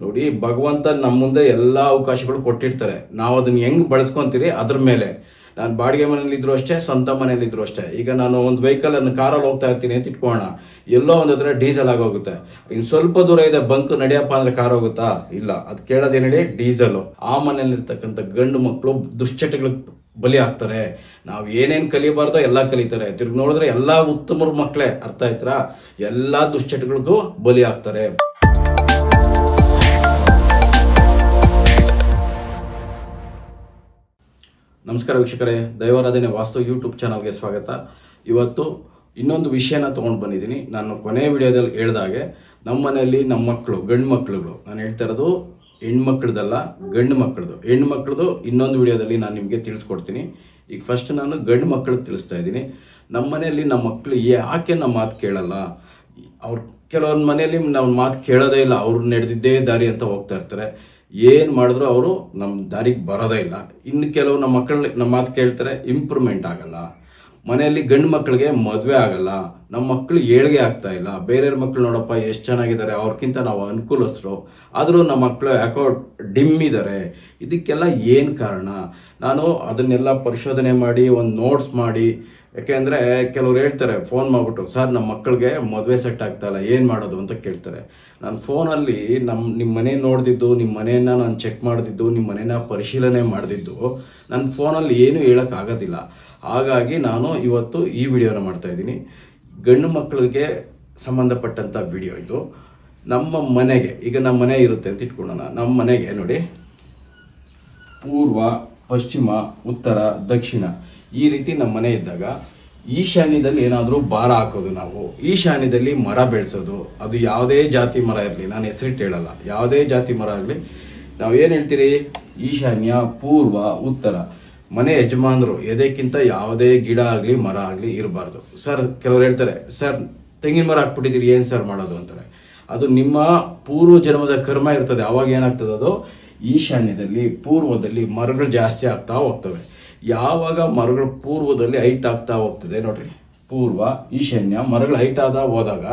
ನೋಡಿ, ಭಗವಂತ ನಮ್ಮ ಮುಂದೆ ಎಲ್ಲ ಅವಕಾಶಗಳು ಕೊಟ್ಟಿರ್ತಾರೆ. ನಾವು ಅದನ್ನ ಹೆಂಗ್ ಬಳಸ್ಕೊಂತೀರಿ ಅದ್ರ ಮೇಲೆ. ನಾನು ಬಾಡಿಗೆ ಮನೇಲಿ ಇದ್ರು ಅಷ್ಟೇ, ಸ್ವಂತ ಮನೇಲಿ ಇದ್ರು ಅಷ್ಟೇ. ಈಗ ನಾನು ಒಂದು ವೆಹಿಕಲ್ ಅನ್ನು ಕಾರಲ್ಲಿ ಹೋಗ್ತಾ ಇರ್ತೀನಿ ಅಂತ ಇಟ್ಕೋಣ ಎಲ್ಲೋ ಒಂದ್ ಹತ್ರ ಡೀಸೆಲ್ ಆಗೋಗುತ್ತೆ ಇನ್ ಸ್ವಲ್ಪ ದೂರ ಇದೆ ಬಂಕ್ ನಡೆಯಪ್ಪ ಅಂದ್ರೆ ಕಾರ್ ಹೋಗುತ್ತಾ? ಇಲ್ಲ. ಅದು ಕೇಳೋದೇನು ಹೇಳಿ ಡೀಸೆಲ್ ಆ ಮನೇಲಿ ಇರ್ತಕ್ಕಂಥ ಗಂಡು ಮಕ್ಕಳು ದುಶ್ಚಟಗಳಿಗೆ ಬಲಿ ಆಗ್ತಾರೆ. ನಾವು ಏನೇನ್ ಕಲಿಬಾರ್ದೋ ಎಲ್ಲ ಕಲಿತಾರೆ. ತಿರ್ಗಿ ನೋಡಿದ್ರೆ ಎಲ್ಲಾ ಉತ್ತಮರ ಮಕ್ಕಳೇ ಅರ್ಥ ಆಯ್ತಾ ಎಲ್ಲಾ ದುಶ್ಚಟಗಳಿಗೂ ಬಲಿ ಆಗ್ತಾರೆ. ನಮಸ್ಕಾರ ವೀಕ್ಷಕರೇ, ದೈವಾರಾಧನೆ ವಾಸ್ತು ಯೂಟ್ಯೂಬ್ ಚಾನಲ್ಗೆ ಸ್ವಾಗತ. ಇವತ್ತು ಇನ್ನೊಂದು ವಿಷಯನ ತೊಗೊಂಡು ಬಂದಿದ್ದೀನಿ. ನಾನು ಕೊನೆ ವಿಡಿಯೋದಲ್ಲಿ ಹೇಳ್ದಾಗೆ ನಮ್ಮ ಮನೆಯಲ್ಲಿ ನಮ್ಮ ಮಕ್ಕಳು ಗಂಡು ಮಕ್ಕಳುಗಳು ನಾನು ಹೇಳ್ತಾ ಇರೋದು ಹೆಣ್ಮಕ್ಳದಲ್ಲ, ಗಂಡು ಮಕ್ಕಳದು ಹೆಣ್ಣು ಮಕ್ಕಳದು ಇನ್ನೊಂದು ವಿಡಿಯೋದಲ್ಲಿ ನಾನು ನಿಮಗೆ ತಿಳಿಸ್ಕೊಡ್ತೀನಿ. ಈಗ ಫಸ್ಟ್ ನಾನು ಗಂಡು ಮಕ್ಕಳು ತಿಳಿಸ್ತಾ ಇದ್ದೀನಿ. ನಮ್ಮ ಮನೆಯಲ್ಲಿ ನಮ್ಮ ಮಕ್ಕಳು ಯಾಕೆ ನಮ್ಮ ಮಾತು ಕೇಳಲ್ಲ? ಅವ್ರು ಕೆಲವೊಂದು ಮನೆಯಲ್ಲಿ ನಮ್ಮ ಮಾತು ಕೇಳೋದೇ ಇಲ್ಲ, ಅವ್ರು ನಡೆದಿದ್ದೇ ದಾರಿ ಅಂತ ಹೋಗ್ತಾ ಇರ್ತಾರೆ. ಏನು ಮಾಡಿದ್ರು ಅವರು ನಮ್ಮ ದಾರಿಗೆ ಬರೋದೇ ಇಲ್ಲ. ಇನ್ನು ಕೆಲವು ನಮ್ಮ ಮಕ್ಕಳು ನಮ್ಮ ಮಾತು ಕೇಳ್ತಾರೆ ಇಂಪ್ರೂವ್ಮೆಂಟ್ ಆಗಲ್ಲ. ಮನೆಯಲ್ಲಿ ಗಂಡು ಮಕ್ಕಳಿಗೆ ಮದುವೆ ಆಗಲ್ಲ, ನಮ್ಮ ಮಕ್ಕಳು ಏಳಿಗೆ ಆಗ್ತಾ ಇಲ್ಲ, ಬೇರೆಯವ್ರ ಮಕ್ಕಳು ನೋಡಪ್ಪ ಎಷ್ಟು ಚೆನ್ನಾಗಿದ್ದಾರೆ ಅವ್ರಕ್ಕಿಂತ ನಾವು ಅನುಕೂಲಸ್ಥರು, ಆದರೂ ನಮ್ಮ ಮಕ್ಕಳು ಯಾಕೋ ಡಿಮ್ ಇದ್ದಾರೆ ಇದಕ್ಕೆಲ್ಲ ಏನು ಕಾರಣ? ನಾನು ಅದನ್ನೆಲ್ಲ ಪರಿಶೋಧನೆ ಮಾಡಿ, ಒಂದು ನೋಟ್ಸ್ ಮಾಡಿ, ಯಾಕೆಂದರೆ ಕೆಲವ್ರು ಹೇಳ್ತಾರೆ ಫೋನ್ ಮಾಡ್ಬಿಟ್ಟು, ಸರ್ ನಮ್ಮ ಮಕ್ಕಳಿಗೆ ಮದುವೆ ಸೆಟ್ ಆಗ್ತಾ ಇಲ್ಲ, ಏನು ಮಾಡೋದು? ಅಂತ ಕೇಳ್ತಾರೆ. ನಾನು ಫೋನಲ್ಲಿ ನಮ್ಮ ನಿಮ್ಮ ಮನೆ ನೋಡಿದ್ದು ನಿಮ್ಮ ಮನೆಯನ್ನ ನಾನು ಚೆಕ್ ಮಾಡಿದ್ದು ನಿಮ್ಮ ಮನೇನ ಪರಿಶೀಲನೆ ಮಾಡಿದ್ದು ನನ್ನ ಫೋನಲ್ಲಿ ಏನು ಹೇಳೋಕ್ಕಾಗೋದಿಲ್ಲ ಹಾಗಾಗಿ ನಾನು ಇವತ್ತು ಈ ವಿಡಿಯೋನ ಮಾಡ್ತಾ ಇದ್ದೀನಿ. ಗಂಡು ಮಕ್ಕಳಿಗೆ ಸಂಬಂಧಪಟ್ಟಂಥ ವಿಡಿಯೋ ಇದು. ನಮ್ಮ ಮನೆಗೆ, ಈಗ ನಮ್ಮ ಮನೆ ಇರುತ್ತೆ ಅಂತ ಇಟ್ಕೊಳ್ಳೋಣ. ನಮ್ಮ ಮನೆಗೆ ನೋಡಿ. ಪೂರ್ವ, ಪಶ್ಚಿಮ, ಉತ್ತರ, ದಕ್ಷಿಣ ಈ ರೀತಿ ನಮ್ಮ ಮನೆ ಇದ್ದಾಗ ಈಶಾನ್ಯದಲ್ಲಿ ಏನಾದರೂ ಭಾರ ಹಾಕೋದು ನಾವು. ಈಶಾನ್ಯದಲ್ಲಿ ಮರ ಬೆಳೆಸೋದು. ಅದು ಯಾವುದೇ ಜಾತಿ ಮರ ಇರಲಿ, ನಾನು ಹೆಸರಿಟ್ಟು ಹೇಳಲ್ಲ. ಯಾವುದೇ ಜಾತಿ ಮರ ಆಗಲಿ, ನಾವು ಏನು ಹೇಳ್ತೀರಿ? ಈಶಾನ್ಯ, ಪೂರ್ವ, ಉತ್ತರ. ಮನೆ ಯಜಮಾನರು ಎದಕ್ಕಿಂತ ಯಾವುದೇ ಗಿಡ ಆಗಲಿ, ಮರ ಆಗಲಿ ಇರಬಾರ್ದು. ಸರ್, ಕೆಲವರು ಹೇಳ್ತಾರೆ, ಸರ್, ತೆಂಗಿನ ಮರ ಹಾಕ್ಬಿಟ್ಟಿದ್ದೀರಿ, ಏನು ಸರ್ ಮಾಡೋದು? ಅಂತಾರೆ. ಅದು ನಿಮ್ಮ ಪೂರ್ವ ಜನ್ಮದ ಕರ್ಮ ಇರ್ತದೆ. ಅವಾಗ ಏನಾಗ್ತದೆ ಅದು? ಈಶಾನ್ಯದಲ್ಲಿ, ಪೂರ್ವದಲ್ಲಿ ಮರಗಳು ಜಾಸ್ತಿ ಆಗ್ತಾ ಹೋಗ್ತವೆ. ಯಾವಾಗ ಮರಗಳು ಪೂರ್ವದಲ್ಲಿ ಹೈಟ್ ಆಗ್ತಾ ಹೋಗ್ತದೆ, ನೋಡ್ರಿ. ಪೂರ್ವ, ಈಶಾನ್ಯ ಮರಗಳು ಹೈಟ್ ಆದ ಹೋದಾಗ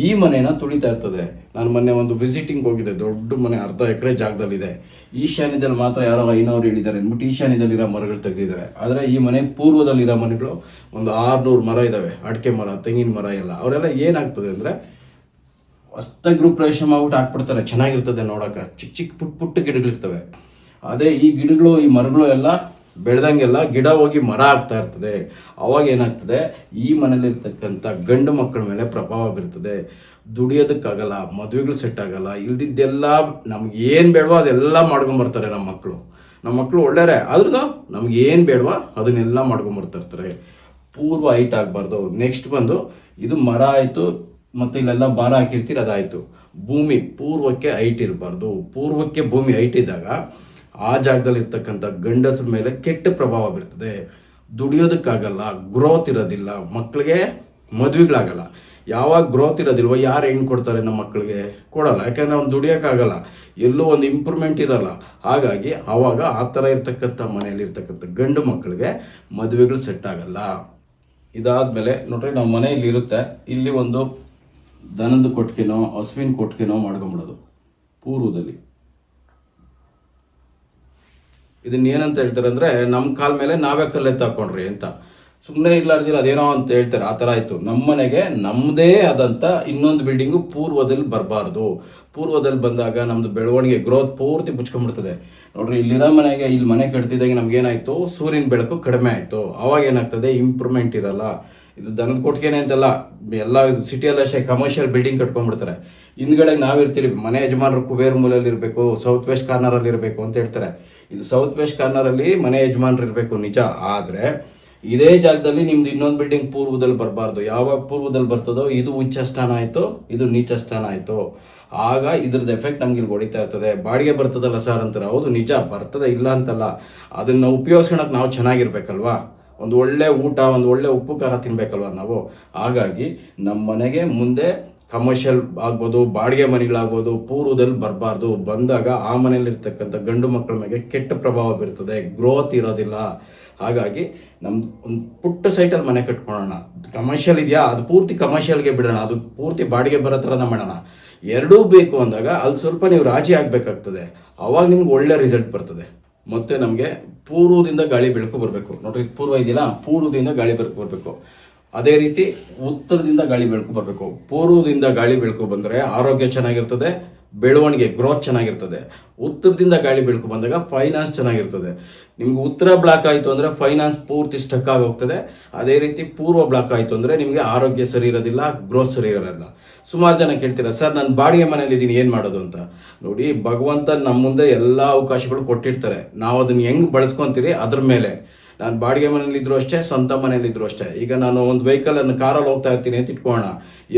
ಈ ಮನೆನ ತುಳಿತಾ ಇರ್ತದೆ. ನಾನು ಮೊನ್ನೆ ಒಂದು ವಿಸಿಟಿಂಗ್ ಹೋಗಿದ್ದೆ. ದೊಡ್ಡ ಮನೆ, ಅರ್ಧ ಎಕರೆ ಜಾಗದಲ್ಲಿದೆ. ಈಶಾನ್ಯದಲ್ಲಿ ಮಾತ್ರ ಯಾರೋ ಐನವ್ರು ಹೇಳಿದ್ದಾರೆ ಅಂದ್ಬಿಟ್ಟು ಈಶಾನ್ಯದಲ್ಲಿರೋ ಮರಗಳು ತೆಗೆದಿದ್ದಾರೆ. ಆದರೆ ಈ ಮನೆ ಪೂರ್ವದಲ್ಲಿರೋ ಮನೆಗಳು ಒಂದು ಆರ್ನೂರು ಮರ ಇದ್ದಾವೆ ಅಡಿಕೆ ಮರ, ತೆಂಗಿನ ಮರ ಎಲ್ಲ. ಅವರೆಲ್ಲ ಏನಾಗ್ತದೆ ಅಂದರೆ ಗ್ರೂಪ್ ಪ್ರವೇಶ ಮಾಡ್ಬಿಟ್ಟು ಹಾಕ್ಬಿಡ್ತಾರೆ. ಚೆನ್ನಾಗಿರ್ತದೆ ನೋಡೋಕೆ. ಚಿಕ್ಕ ಚಿಕ್ಕ ಪುಟ್ಟ ಪುಟ್ಟ ಗಿಡಗಳಿರ್ತವೆ. ಅದೇ ಈ ಗಿಡಗಳು, ಈ ಮರಗಳು ಎಲ್ಲ ಬೆಳೆದಂಗೆಲ್ಲ ಗಿಡ ಹೋಗಿ ಮರ ಆಗ್ತಾ ಇರ್ತದೆ. ಅವಾಗ ಏನಾಗ್ತದೆ? ಈ ಮನೇಲಿರ್ತಕ್ಕಂಥ ಗಂಡು ಮಕ್ಕಳ ಮೇಲೆ ಪ್ರಭಾವ ಬೀರ್ತದೆ. ದುಡಿಯೋದಕ್ಕಾಗಲ್ಲ, ಮದುವೆಗಳು ಸೆಟ್ ಆಗಲ್ಲ, ಇಲ್ದಿದ್ದೆಲ್ಲ ನಮ್ಗೆ ಏನು ಬೇಡವೋ ಅದೆಲ್ಲ ಮಾಡ್ಕೊಂಬರ್ತಾರೆ ನಮ್ಮ ಮಕ್ಕಳು ನಮ್ಮ ಮಕ್ಕಳು ಒಳ್ಳೆಯರೇ ಆದ್ರೂ ನಮ್ಗೆ ಏನು ಬೇಡವಾ ಅದನ್ನೆಲ್ಲ ಮಾಡ್ಕೊಂಬರ್ತಿರ್ತಾರೆ ಪೂರ್ವ ಹೈಟ್ ಆಗಬಾರ್ದು. ನೆಕ್ಸ್ಟ್ ಬಂದು ಇದು ಮರ ಆಯಿತು, ಮತ್ತು ಇಲ್ಲೆಲ್ಲ ಭಾರ ಹಾಕಿರ್ತೀರಿ ಅದಾಯಿತು. ಭೂಮಿ ಪೂರ್ವಕ್ಕೆ ಹೈಟ್ ಇರಬಾರ್ದು. ಪೂರ್ವಕ್ಕೆ ಭೂಮಿ ಹೈಟ್ ಇದ್ದಾಗ ಆ ಜಾಗದಲ್ಲಿ ಇರ್ತಕ್ಕಂಥ ಗಂಡಸರ ಮೇಲೆ ಕೆಟ್ಟ ಪ್ರಭಾವ ಬೀರ್ತದೆ. ದುಡಿಯೋದಕ್ಕಾಗಲ್ಲ ಗ್ರೋತ್ ಇರೋದಿಲ್ಲ ಮಕ್ಕಳಿಗೆ ಮದುವೆಗಳಾಗಲ್ಲ. ಯಾವಾಗ ಗ್ರೋತ್ ಇರೋದಿಲ್ವೋ, ಯಾರು ಹೆಣ್ಣು ಕೊಡ್ತಾರೆ ನಮ್ಮ ಮಕ್ಕಳಿಗೆ ಕೊಡಲ್ಲ. ಯಾಕಂದ್ರೆ ಅವ್ನು ದುಡಿಯೋಕ್ಕಾಗಲ್ಲ. ಎಲ್ಲೂ ಒಂದು ಇಂಪ್ರೂವ್ಮೆಂಟ್ ಇರಲ್ಲ. ಹಾಗಾಗಿ ಆವಾಗ ಆ ಥರ ಇರ್ತಕ್ಕಂಥ ಮನೆಯಲ್ಲಿ ಇರ್ತಕ್ಕಂಥ ಗಂಡು ಮಕ್ಕಳಿಗೆ ಮದುವೆಗಳು ಸೆಟ್ ಆಗಲ್ಲ. ಇದಾದ್ಮೇಲೆ ನೋಡ್ರಿ ನಮ್ಮ ಮನೆಯಲ್ಲಿ ಇರುತ್ತೆ. ಇಲ್ಲಿ ಒಂದು ದನದ ಕೊಟ್ಟಿಗೆನೋ ಹಸುವಿನ ಕೊಟ್ಟಿಗೆನೋ ಮಾಡ್ಕೊಂಬಿಡೋದು. ಪೂರ್ವದಲ್ಲಿ. ಇದನ್ನ ಏನಂತ ಹೇಳ್ತಾರೆ ಅಂದ್ರೆ ನಮ್ಮ ಕಾಲ ಮೇಲೆ ನಾವೇ ಕಲ್ಲೆತ್ತಾಕೊಂಡ್ರಿ ಅಂತ. ಸುಮ್ಮನೆ ಇರ್ಲಾರ್ದಿಲ್ಲ, ಅದೇನೋ ಅಂತ ಹೇಳ್ತಾರೆ, ಆ ಥರ ಆಯ್ತು. ನಮ್ಮ ಮನೆಗೆ ನಮ್ಮದೇ ಆದಂಥ ಇನ್ನೊಂದು ಬಿಲ್ಡಿಂಗು ಪೂರ್ವದಲ್ಲಿ ಬರಬಾರ್ದು. ಪೂರ್ವದಲ್ಲಿ ಬಂದಾಗ ನಮ್ದು ಬೆಳವಣಿಗೆ ಗ್ರೋತ್ ಪೂರ್ತಿ ಮುಚ್ಕೊಂಡ್ಬಿಡ್ತದೆ. ನೋಡ್ರಿ, ಇಲ್ಲಿರೋ ಮನೆಗೆ ಇಲ್ಲಿ ಮನೆ ಕಟ್ತಿದ್ದಾಗ ನಮ್ಗೆ ಏನಾಯ್ತು ಸೂರ್ಯನ ಬೆಳಕು ಕಡಿಮೆ ಆಯ್ತು. ಅವಾಗ ಏನಾಗ್ತದೆ? ಇಂಪ್ರೂವ್ಮೆಂಟ್ ಇರಲ್ಲ. ಇದು ದನದ ಕೊಟ್ಟಿಗೆನೆ ಅಂತಲ್ಲ. ಎಲ್ಲ ಸಿಟಿಯಲ್ಲ ಕಮರ್ಷಿಯಲ್ ಬಿಲ್ಡಿಂಗ್ ಕಟ್ಕೊಂಡ್ಬಿಡ್ತಾರೆ. ಹಿಂದ್ಗಡೆ ನಾವಿರ್ತೀವಿ, ಮನೆ ಯಜಮಾನರು ಕುಬೇರ್ ಮೂಲಲ್ಲಿ ಇರಬೇಕು ಸೌತ್ ವೆಸ್ಟ್ ಕಾರ್ನರಲ್ಲಿ ಇರಬೇಕು ಅಂತ ಹೇಳ್ತಾರೆ. ಇದು ಸೌತ್ ವೆಸ್ಟ್ ಕಾರ್ನರಲ್ಲಿ ಮನೆ ಯಜಮಾನರು ಇರಬೇಕು ನಿಜ, ಆದ್ರೆ ಇದೇ ಜಾಗದಲ್ಲಿ ನಿಮ್ದು ಇನ್ನೊಂದು ಬಿಲ್ಡಿಂಗ್ ಪೂರ್ವದಲ್ಲಿ ಬರಬಾರ್ದು. ಯಾವಾಗ ಪೂರ್ವದಲ್ಲಿ ಬರ್ತದೋ ಇದು ಉಚ್ಚ ಸ್ಥಾನ ಆಯ್ತು, ಇದು ನೀಚ ಸ್ಥಾನ ಆಯ್ತು. ಆಗ ಇದ್ರದ್ದು ಎಫೆಕ್ಟ್ ನಮ್ಗೆ ಇಲ್ಲಿ ಹೊಡಿತಾ ಇರ್ತದೆ. ಬಾಡಿಗೆ ಬರ್ತದಲ್ಲ ಸರ್ ಅಂತಾರೆ, ಹೌದು ನಿಜ, ಬರ್ತದೆ ಇಲ್ಲ ಅಂತಲ್ಲ. ಅದನ್ನ ಉಪಯೋಗಿಸ್ಕೊಳಕ್ಕೆ ನಾವು ಚೆನ್ನಾಗಿರ್ಬೇಕಲ್ವಾ? ಒಂದು ಒಳ್ಳೆ ಊಟ, ಒಂದು ಒಳ್ಳೆ ಉಪ್ಪು ಖಾರ ತಿನ್ಬೇಕಲ್ವಾ ನಾವು? ಹಾಗಾಗಿ ನಮ್ಮ ಮನೆಗೆ ಮುಂದೆ ಕಮರ್ಷಿಯಲ್ ಆಗ್ಬೋದು, ಬಾಡಿಗೆ ಮನೆಗಳಾಗ್ಬೋದು, ಪೂರ್ವದಲ್ಲಿ ಬರಬಾರ್ದು, ಬಂದಾಗ ಆ ಮನೆಯಲ್ಲಿರ್ತಕ್ಕಂಥ ಗಂಡು ಮಕ್ಕಳ ಮೇಲೆ ಕೆಟ್ಟ ಪ್ರಭಾವ ಬೀರ್ತದೆ ಗ್ರೋತ್ ಇರೋದಿಲ್ಲ. ಹಾಗಾಗಿ ನಮ್ದು ಒಂದು ಪುಟ್ಟ ಸೈಟಲ್ಲಿ ಮನೆ ಕಟ್ಕೊಳ್ಳೋಣ. ಕಮರ್ಷಿಯಲ್ ಇದೆಯಾ? ಅದು ಪೂರ್ತಿ ಕಮರ್ಷಿಯಲ್ಗೆ ಬಿಡೋಣ. ಅದು ಪೂರ್ತಿ ಬಾಡಿಗೆ ಬರೋ ಥರನ ಮಾಡೋಣ. ಎರಡೂ ಬೇಕು ಅಂದಾಗ ಅಲ್ಲಿ ಸ್ವಲ್ಪ ನೀವು ರಾಜಿ ಆಗಬೇಕಾಗ್ತದೆ. ಅವಾಗ ನಿಮ್ಗೆ ಒಳ್ಳೆ ರಿಸಲ್ಟ್ ಬರ್ತದೆ. ಮತ್ತೆ ನಮಗೆ ಪೂರ್ವದಿಂದ ಗಾಳಿ ಬೆಳಕು ಬರಬೇಕು. ನೋಡ್ರಿ, ಪೂರ್ವ ಇದೆಯಲ್ಲ? ಪೂರ್ವದಿಂದ ಗಾಳಿ ಬೆಳಕು ಬರಬೇಕು. ಅದೇ ರೀತಿ ಉತ್ತರದಿಂದ ಗಾಳಿ ಬೆಳಕು ಬರಬೇಕು. ಪೂರ್ವದಿಂದ ಗಾಳಿ ಬೆಳಕು ಬಂದರೆ ಆರೋಗ್ಯ ಚೆನ್ನಾಗಿರ್ತದೆ, ಬೆಳವಣಿಗೆ ಗ್ರೋತ್ ಚೆನ್ನಾಗಿರ್ತದೆ. ಉತ್ತರದಿಂದ ಗಾಳಿ ಬೆಳಕು ಬಂದಾಗ ಫೈನಾನ್ಸ್ ಚೆನ್ನಾಗಿರ್ತದೆ. ನಿಮ್ಗೆ ಉತ್ತರ ಬ್ಲಾಕ್ ಆಯಿತು ಅಂದರೆ ಫೈನಾನ್ಸ್ ಪೂರ್ತಿ ಸ್ಟಕ್ ಆಗಿ ಹೋಗ್ತದೆ. ಅದೇ ರೀತಿ ಪೂರ್ವ ಬ್ಲಾಕ್ ಆಯಿತು ಅಂದರೆ ನಿಮಗೆ ಆರೋಗ್ಯ ಸರಿ ಇರೋದಿಲ್ಲ ಗ್ರೋತ್ ಸರಿ ಇರೋದಿಲ್ಲ. ಸುಮಾರು ಜನ ಕೇಳ್ತೀರಾ, ಸರ್, ನಾನು ಬಾಡಿಗೆ ಮನೇಲಿ ಇದ್ದೀನಿ ಏನು ಮಾಡೋದು ಅಂತ? ನೋಡಿ, ಭಗವಂತ ನಮ್ಮ ಮುಂದೆ ಎಲ್ಲ ಅವಕಾಶಗಳು ಕೊಟ್ಟಿರ್ತಾರೆ. ನಾವು ಅದನ್ನ ಹೆಂಗೆ ಬಳಸ್ಕೊಂತೀರಿ ಅದ್ರ ಮೇಲೆ. ನಾನು ಬಾಡಿಗೆ ಮನೇಲಿ ಇದ್ರು ಅಷ್ಟೇ, ಸ್ವಂತ ಮನೇಲಿ ಇದ್ರು ಅಷ್ಟೇ. ಈಗ ನಾನು ಒಂದು ವೆಹಿಕಲ್ ಅನ್ನು ಕಾರಲ್ಲಿ ಹೋಗ್ತಾ ಇರ್ತೀನಿ ಅಂತ ಇಟ್ಕೋಣ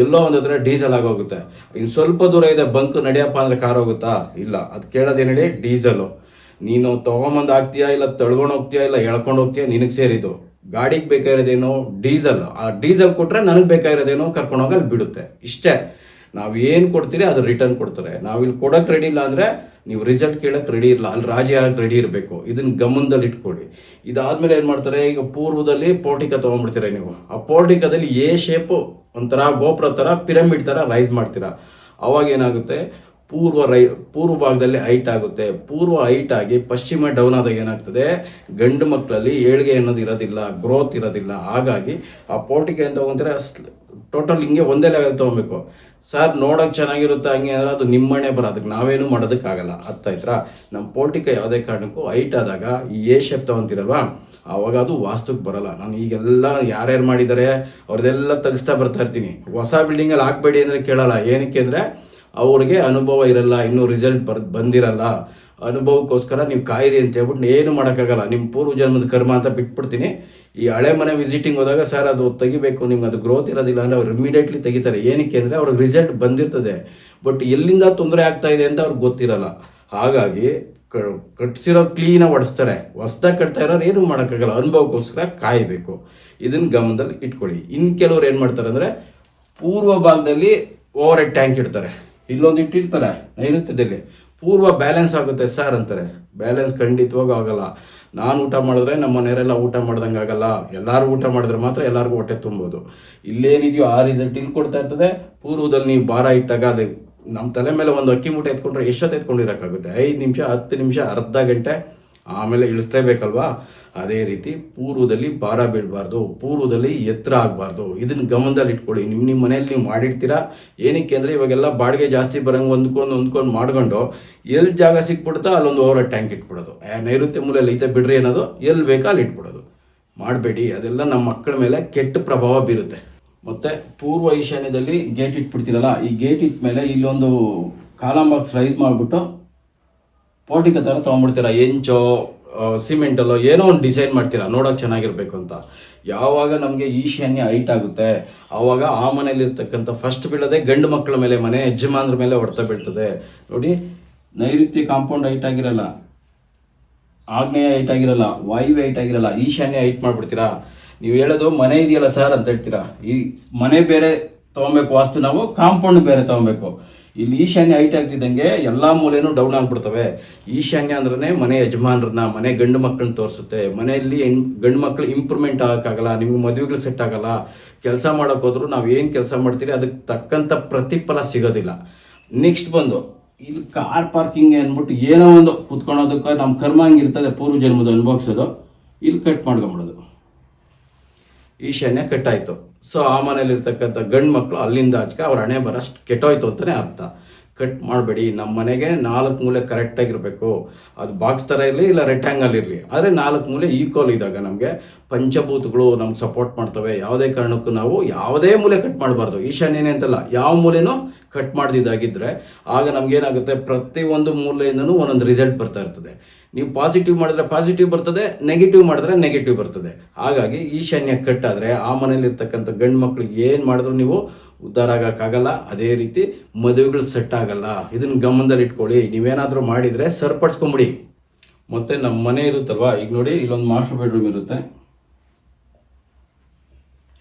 ಎಲ್ಲೋ ಒಂದು ಹತ್ರ ಡೀಸೆಲ್ ಆಗೋಗುತ್ತೆ ಇನ್ನು ಸ್ವಲ್ಪ ದೂರ ಇದೆ ಬಂಕ್ ನಡೆಯಪ್ಪ ಅಂದ್ರೆ ಕಾರ್ ಹೋಗುತ್ತಾ? ಇಲ್ಲ. ಅದು ಕೇಳೋದೇನು ಹೇಳಿ ಡೀಸೆಲು ನೀನು ತಗೊಂಬಂದು ಆಗ್ತೀಯಾ ಇಲ್ಲ, ತಳ್ಕೊಂಡು ಹೋಗ್ತೀಯಾ ಇಲ್ಲ, ಎಳ್ಕೊಂಡು ಹೋಗ್ತೀಯಾ? ನಿನಗೆ ಸೇರಿದ್ದು. ಗಾಡಿಗೆ ಬೇಕಾಗಿರೋದೇನು ಡೀಸೆಲ್ ಆ ಡೀಸೆಲ್ ಕೊಟ್ಟರೆ ನನಗೆ ಬೇಕಾಗಿರೋದೇನೋ ಕರ್ಕೊಂಡು ಅಲ್ಲಿ ಬಿಡುತ್ತೆ. ಇಷ್ಟೇ. ನಾವು ಏನು ಕೊಡ್ತೀರಿ ಅದು ರಿಟರ್ನ್ ಕೊಡ್ತಾರೆ. ನಾವು ಇಲ್ಲಿ ಕೊಡೋಕೆ ರೆಡಿ ಇಲ್ಲ ಅಂದರೆ ನೀವು ರಿಸಲ್ಟ್ ಕೇಳಕ್ಕೆ ರೆಡಿ ಇರಲ್ಲ ಅಲ್ಲಿ ರಾಜಿ ಆಗಕ್ಕೆ ರೆಡಿ ಇರಬೇಕು. ಇದನ್ನ ಗಮನದಲ್ಲಿ ಇಟ್ಕೊಳ್ಳಿ ಇದಾದ್ಮೇಲೆ ಏನು ಮಾಡ್ತಾರೆ, ಈಗ ಪೂರ್ವದಲ್ಲಿ ಪೋರ್ಟಿಕ ತೊಗೊಂಡ್ಬಿಡ್ತೀರ ನೀವು? ಆ ಪೋರ್ಟಿಕದಲ್ಲಿ ಎ ಶೇಪು ಒಂಥರ ಗೋಪುರ ಥರ ಪಿರಮಿಡ್ ಥರ ರೈಸ್ ಮಾಡ್ತೀರಾ. ಅವಾಗ ಏನಾಗುತ್ತೆ? ಪೂರ್ವ ರೈ, ಪೂರ್ವ ಭಾಗದಲ್ಲಿ ಹೈಟ್ ಆಗುತ್ತೆ. ಪೂರ್ವ ಹೈಟ್ ಆಗಿ ಪಶ್ಚಿಮ ಡೌನ್ ಆದಾಗ ಏನಾಗ್ತದೆ? ಗಂಡು ಮಕ್ಕಳಲ್ಲಿ ಏಳಿಗೆ ಅನ್ನೋದು ಇರೋದಿಲ್ಲ ಗ್ರೋತ್ ಇರೋದಿಲ್ಲ. ಹಾಗಾಗಿ ಆ ಪೋರ್ಟಿಕೆ ಅಂತ ತೊಗೊಂತಾರೆ? ಟೋಟಲ್ ಹಿಂಗೆ ಒಂದೇ ಲೆವೆಲ್ ತೊಗೊಬೇಕು. ಸರ್, ನೋಡೋಕೆ ಚೆನ್ನಾಗಿರುತ್ತೆ, ಹಂಗೆ ಅಂದ್ರೆ ಅದು ನಿಮ್ಮಣೆ ಬರ ಅದಕ್ಕೆ ನಾವೇನು ಮಾಡೋದಕ್ಕಾಗಲ್ಲ. ಅರ್ಥ ಆಯ್ತಾ? ನಮ್ಮ ಪೋರ್ಟಿಕ ಯಾವುದೇ ಕಾರಣಕ್ಕೂ ಹೈಟ್ ಆದಾಗ ಈ ಎ ಶೇಪ್ ತಗೊಂತಿರಲ್ವಾ? ಆವಾಗ ಅದು ವಾಸ್ತುಕ್ ಬರಲ್ಲ. ನಾನು ಈಗೆಲ್ಲ ಯಾರ್ಯಾರು ಮಾಡಿದ್ದಾರೆ ಅವ್ರದ್ದೆಲ್ಲ ತೆಗಿಸ್ತಾ ಬರ್ತಾ ಇರ್ತೀನಿ. ಹೊಸ ಬಿಲ್ಡಿಂಗಲ್ಲಿ ಹಾಕ್ಬೇಡಿ ಅಂದರೆ ಕೇಳಲ್ಲ. ಏನಕ್ಕೆ ಅಂದರೆ, ಅವ್ರಿಗೆ ಅನುಭವ ಇರಲ್ಲ, ಇನ್ನೂ ರಿಸಲ್ಟ್ ಬರ್ ಬಂದಿರಲ್ಲ. ಅನುಭವಕ್ಕೋಸ್ಕರ ನೀವು ಕಾಯಿರಿ ಅಂತ ಹೇಳ್ಬಿಟ್ಟು ಏನು ಮಾಡೋಕ್ಕಾಗಲ್ಲ. ನಿಮ್ಮ ಪೂರ್ವ ಜನ್ಮದ ಕರ್ಮ ಅಂತ ಬಿಟ್ಬಿಡ್ತೀನಿ. ಈ ಹಳೆ ಮನೆ ವಿಸಿಟಿಂಗ್ ಹೋದಾಗ ಸರ್ ಅದು ತೆಗಿಬೇಕು, ನಿಮ್ಗೆ ಅದು ಗ್ರೋತ್ ಇರೋದಿಲ್ಲ ಅಂದರೆ ಅವ್ರು ಇಮಿಡಿಯೇಟ್ಲಿ ತೆಗಿತಾರೆ. ಏನಕ್ಕೆ ಅಂದರೆ ಅವ್ರಿಗೆ ರಿಸಲ್ಟ್ ಬಂದಿರ್ತದೆ. ಬಟ್ ಎಲ್ಲಿಂದ ತೊಂದರೆ ಆಗ್ತಾ ಇದೆ ಅಂತ ಅವ್ರಿಗೆ ಗೊತ್ತಿರಲ್ಲ. ಹಾಗಾಗಿ ಕಟ್ಸಿರೋ ಕ್ಲೀನಾಗಿ ಒಡಿಸ್ತಾರೆ. ಹೊಸ್ದಾಗಿ ಕಟ್ತಾ ಇರೋರು ಏನು ಮಾಡೋಕ್ಕಾಗಲ್ಲ. ಅನುಭವಕ್ಕೋಸ್ಕರ ಕಾಯಬೇಕು. ಇದನ್ನು ಗಮನದಲ್ಲಿ ಇಟ್ಕೊಳ್ಳಿ. ಇನ್ನು ಕೆಲವ್ರು ಏನು ಮಾಡ್ತಾರೆ ಅಂದರೆ ಪೂರ್ವ ಭಾಗದಲ್ಲಿ ಓವರ್ ಟ್ಯಾಂಕ್ ಇಡ್ತಾರೆ. ಇಲ್ಲೊಂದು ಇಟ್ಟಿರ್ತಾರೆ. ನೈಋತ್ಯದಲ್ಲಿ ಪೂರ್ವ ಬ್ಯಾಲೆನ್ಸ್ ಆಗುತ್ತೆ ಸರ್ ಅಂತಾರೆ. ಬ್ಯಾಲೆನ್ಸ್ ಖಂಡಿತವಾಗೂ ಆಗಲ್ಲ. ನಾನು ಊಟ ಮಾಡಿದ್ರೆ ನಮ್ಮ ಮನೆಯವರೆಲ್ಲ ಊಟ ಮಾಡ್ದಂಗೆ ಆಗಲ್ಲ. ಎಲ್ಲರೂ ಊಟ ಮಾಡಿದ್ರೆ ಮಾತ್ರ ಎಲ್ಲರಿಗೂ ಹೊಟ್ಟೆ ತುಂಬೋದು. ಇಲ್ಲೇನಿದೆಯೋ ಆ ರಿಸಲ್ಟ್ ಇಲ್ಲಿ ಕೊಡ್ತಾ ಇರ್ತದೆ. ಪೂರ್ವದಲ್ಲಿ ನೀವು ಭಾರ ಇಟ್ಟಾಗ ಅದೇ ನಮ್ಮ ತಲೆ ಮೇಲೆ ಒಂದು ಅಕ್ಕಿ ಮೂಟೆ ಎತ್ಕೊಂಡ್ರೆ ಎಷ್ಟೊತ್ತು ಎತ್ಕೊಂಡಿರೋಕ್ಕಾಗುತ್ತೆ? ಐದು ನಿಮಿಷ, ಹತ್ತು ನಿಮಿಷ, ಅರ್ಧ ಗಂಟೆ. ಆಮೇಲೆ ಇಳಿಸ್ಲೇಬೇಕಲ್ವಾ? ಅದೇ ರೀತಿ ಪೂರ್ವದಲ್ಲಿ ಭಾರ ಬೀಳಬಾರ್ದು, ಪೂರ್ವದಲ್ಲಿ ಎತ್ತರ ಆಗಬಾರ್ದು. ಇದನ್ನ ಗಮನದಲ್ಲಿ ಇಟ್ಕೊಳ್ಳಿ. ನಿಮ್ಮ ನಿಮ್ಮ ಮನೇಲಿ ನೀವು ಮಾಡಿರ್ತೀರಾ? ಏನಕ್ಕೆ ಅಂದರೆ ಇವಾಗೆಲ್ಲ ಬಾಡಿಗೆ ಜಾಸ್ತಿ ಬರಂಗೆ ಹೊಂದ್ಕೊಂಡು ಹೊಂದ್ಕೊಂಡು ಮಾಡ್ಕೊಂಡು ಎಲ್ಲಿ ಜಾಗ ಸಿಕ್ಬಿಡುತ್ತೋ ಅಲ್ಲೊಂದು ಓವರ್ ಟ್ಯಾಂಕ್ ಇಟ್ಬಿಡೋದು. ನೈಋತ್ಯ ಮೂಲೆಯಲ್ಲಿ ಐತೆ ಬಿಡ್ರಿ ಅನ್ನೋದು ಎಲ್ಲಿ ಬೇಕಾ ಅಲ್ಲಿ ಇಟ್ಬಿಡೋದು. ಮಾಡಬೇಡಿ. ಅದೆಲ್ಲ ನಮ್ಮ ಮಕ್ಕಳ ಮೇಲೆ ಕೆಟ್ಟ ಪ್ರಭಾವ ಬೀರುತ್ತೆ. ಮತ್ತು ಪೂರ್ವ ಈಶಾನ್ಯದಲ್ಲಿ ಗೇಟ್ ಇಟ್ಬಿಡ್ತೀರಲ್ಲ, ಈ ಗೇಟ್ ಇಟ್ಟ ಮೇಲೆ ಇಲ್ಲೊಂದು ಕಾಲಂ ಬಾಕ್ಸ್ ರೈಸ್ ಮಾಡಿಬಿಟ್ಟು ಪೋಟಿಕ ಥರ ತೊಗೊಂಡ್ಬಿಡ್ತೀರಾ? ಎಂಚೋ ಸಿಮೆಂಟಲ್ಲೋ ಏನೋ ಒಂದು ಡಿಸೈನ್ ಮಾಡ್ತೀರಾ? ನೋಡೋಕೆ ಚೆನ್ನಾಗಿರ್ಬೇಕು ಅಂತ. ಯಾವಾಗ ನಮಗೆ ಈಶಾನ್ಯ ಹೈಟ್ ಆಗುತ್ತೆ ಆವಾಗ ಆ ಮನೇಲಿರ್ತಕ್ಕಂಥ ಫಸ್ಟ್ ಬೀಳದೆ ಗಂಡು ಮಕ್ಕಳ ಮೇಲೆ ಮನೆ, ಯಜಮಾನ್ರ ಮೇಲೆ ಹೊಡೆತ ಬೀಳ್ತದೆ. ನೋಡಿ, ನೈಋತ್ಯ ಕಾಂಪೌಂಡ್ ಹೈಟ್ ಆಗಿರಲ್ಲ, ಆಗ್ನೇಯ ಹೈಟ್ ಆಗಿರಲ್ಲ, ವಾಯುವ್ಯ ಹೈಟ್ ಆಗಿರಲ್ಲ ಈಶಾನ್ಯ ಹೈಟ್ ಮಾಡ್ಬಿಡ್ತೀರಾ? ನೀವು ಹೇಳೋದು ಮನೆ ಇದೆಯಲ್ಲ ಸರ್ ಅಂತ ಹೇಳ್ತೀರಾ? ಈ ಮನೆ ಬೇರೆ ತಗೊಬೇಕು, ವಾಸ್ತು ನಾವು ಕಾಂಪೌಂಡ್ ಬೇರೆ ತಗೊಬೇಕು. ಇಲ್ಲಿ ಈಶಾನ್ಯ ಹೈಟ್ ಆಗ್ತಿದ್ದಂಗೆ ಎಲ್ಲಾ ಮೂಲೆನೂ ಡೌನ್ ಆಗ್ಬಿಡ್ತವೆ. ಈಶಾನ್ಯ ಅಂದ್ರೆ ಮನೆ ಯಜಮಾನ್ರನ್ನ, ಮನೆ ಗಂಡು ಮಕ್ಕಳನ್ನ ತೋರಿಸುತ್ತೆ. ಮನೆಯಲ್ಲಿ ಗಂಡು ಮಕ್ಕಳು ಇಂಪ್ರೂವ್ಮೆಂಟ್ ಆಗಕ್ಕಾಗಲ್ಲ, ನಿಮ್ಗೆ ಮದುವೆಗಳು ಸೆಟ್ ಆಗಲ್ಲ. ಕೆಲಸ ಮಾಡಕ್ ಹೋದ್ರು ನಾವು ಏನ್ ಕೆಲಸ ಮಾಡ್ತೀರಿ ಅದಕ್ಕೆ ತಕ್ಕಂತ ಪ್ರತಿಫಲ ಸಿಗೋದಿಲ್ಲ. ನೆಕ್ಸ್ಟ್ ಬಂದು, ಇಲ್ಲಿ ಕಾರ್ ಪಾರ್ಕಿಂಗ್ ಅಂದ್ಬಿಟ್ಟು ಏನೋ ಒಂದು ಕುತ್ಕೊಳೋದಕ್ಕೆ ನಮ್ಮ ಕರ್ಮ ಹಂಗಿರ್ತದೆ ಪೂರ್ವ ಜನ್ಮದ ಅನುಭವಿಸೋದು. ಇಲ್ಲಿ ಕಟ್ ಮಾಡ್ಕೊಂಬಿಡೋದು. ಈಶಾನ್ಯ ಕಟ್ಟಾಯ್ತು ಸೊ ಆ ಮನೇಲಿರ್ತಕ್ಕಂಥ ಗಂಡು ಮಕ್ಕಳು ಅಲ್ಲಿಂದ ಆಚೆ ಅವ್ರ ಹಣೆ ಬರಷ್ಟು ಕೆಟ್ಟೋಯ್ತು ಅಂತಲೇ ಅರ್ಥ. ಕಟ್ ಮಾಡಬೇಡಿ ನಮ್ಮ ಮನೆಗೆ ನಾಲ್ಕು ಮೂಲೆ ಕರೆಕ್ಟಾಗಿರಬೇಕು ಅದು ಬಾಕ್ಸ್ ಥರ ಇರಲಿ ಇಲ್ಲ ರೆಕ್ಟ್ಯಾಂಗಲ್ ಇರಲಿ. ಆದರೆ ನಾಲ್ಕು ಮೂಲೆ ಈಕ್ವಲ್ ಇದ್ದಾಗ ನಮಗೆ ಪಂಚಭೂತಗಳು ನಮ್ಗೆ ಸಪೋರ್ಟ್ ಮಾಡ್ತವೆ. ಯಾವುದೇ ಕಾರಣಕ್ಕೂ ನಾವು ಯಾವುದೇ ಮೂಲೆ ಕಟ್ ಮಾಡಬಾರ್ದು. ಈಶಾನ್ಯನೇ ಅಂತಲ್ಲ, ಯಾವ ಮೂಲೆನೂ ಕಟ್ ಮಾಡಿದಾಗಿದ್ರೆ ಆಗ ನಮ್ಗೇನಾಗುತ್ತೆ ಪ್ರತಿಯೊಂದು ಮೂಲೆಯಿಂದನೂ ಒಂದೊಂದು ರಿಸಲ್ಟ್ ಬರ್ತಾ ಇರ್ತದೆ. ನೀವು ಪಾಸಿಟಿವ್ ಮಾಡಿದ್ರೆ ಪಾಸಿಟಿವ್ ಬರ್ತದೆ ನೆಗೆಟಿವ್ ಮಾಡಿದ್ರೆ ನೆಗೆಟಿವ್ ಬರ್ತದೆ. ಹಾಗಾಗಿ ಈಶಾನ್ಯ ಕಟ್ ಆದ್ರೆ ಆ ಮನೆಯಲ್ಲಿ ಇರ್ತಕ್ಕಂಥ ಗಂಡು ಮಕ್ಳಿಗೆ ಏನು ಮಾಡಿದ್ರು ನೀವು ಉದ್ಧಾರ ಆಗಕ್ಕಾಗಲ್ಲ. ಅದೇ ರೀತಿ ಮದುವೆಗಳು ಸೆಟ್ ಆಗಲ್ಲ. ಇದನ್ನ ಗಮನದಲ್ಲಿ ಇಟ್ಕೊಳ್ಳಿ. ನೀವೇನಾದ್ರೂ ಮಾಡಿದ್ರೆ ಸರಿಪಡಿಸ್ಕೊಂಬಿಡಿ. ಮತ್ತೆ ನಮ್ಮ ಮನೆ ಇರುತ್ತಲ್ವಾ? ಈಗ ನೋಡಿ, ಇಲ್ಲೊಂದು ಮಾಸ್ಟರ್ ಬೆಡ್ರೂಮ್ ಇರುತ್ತೆ.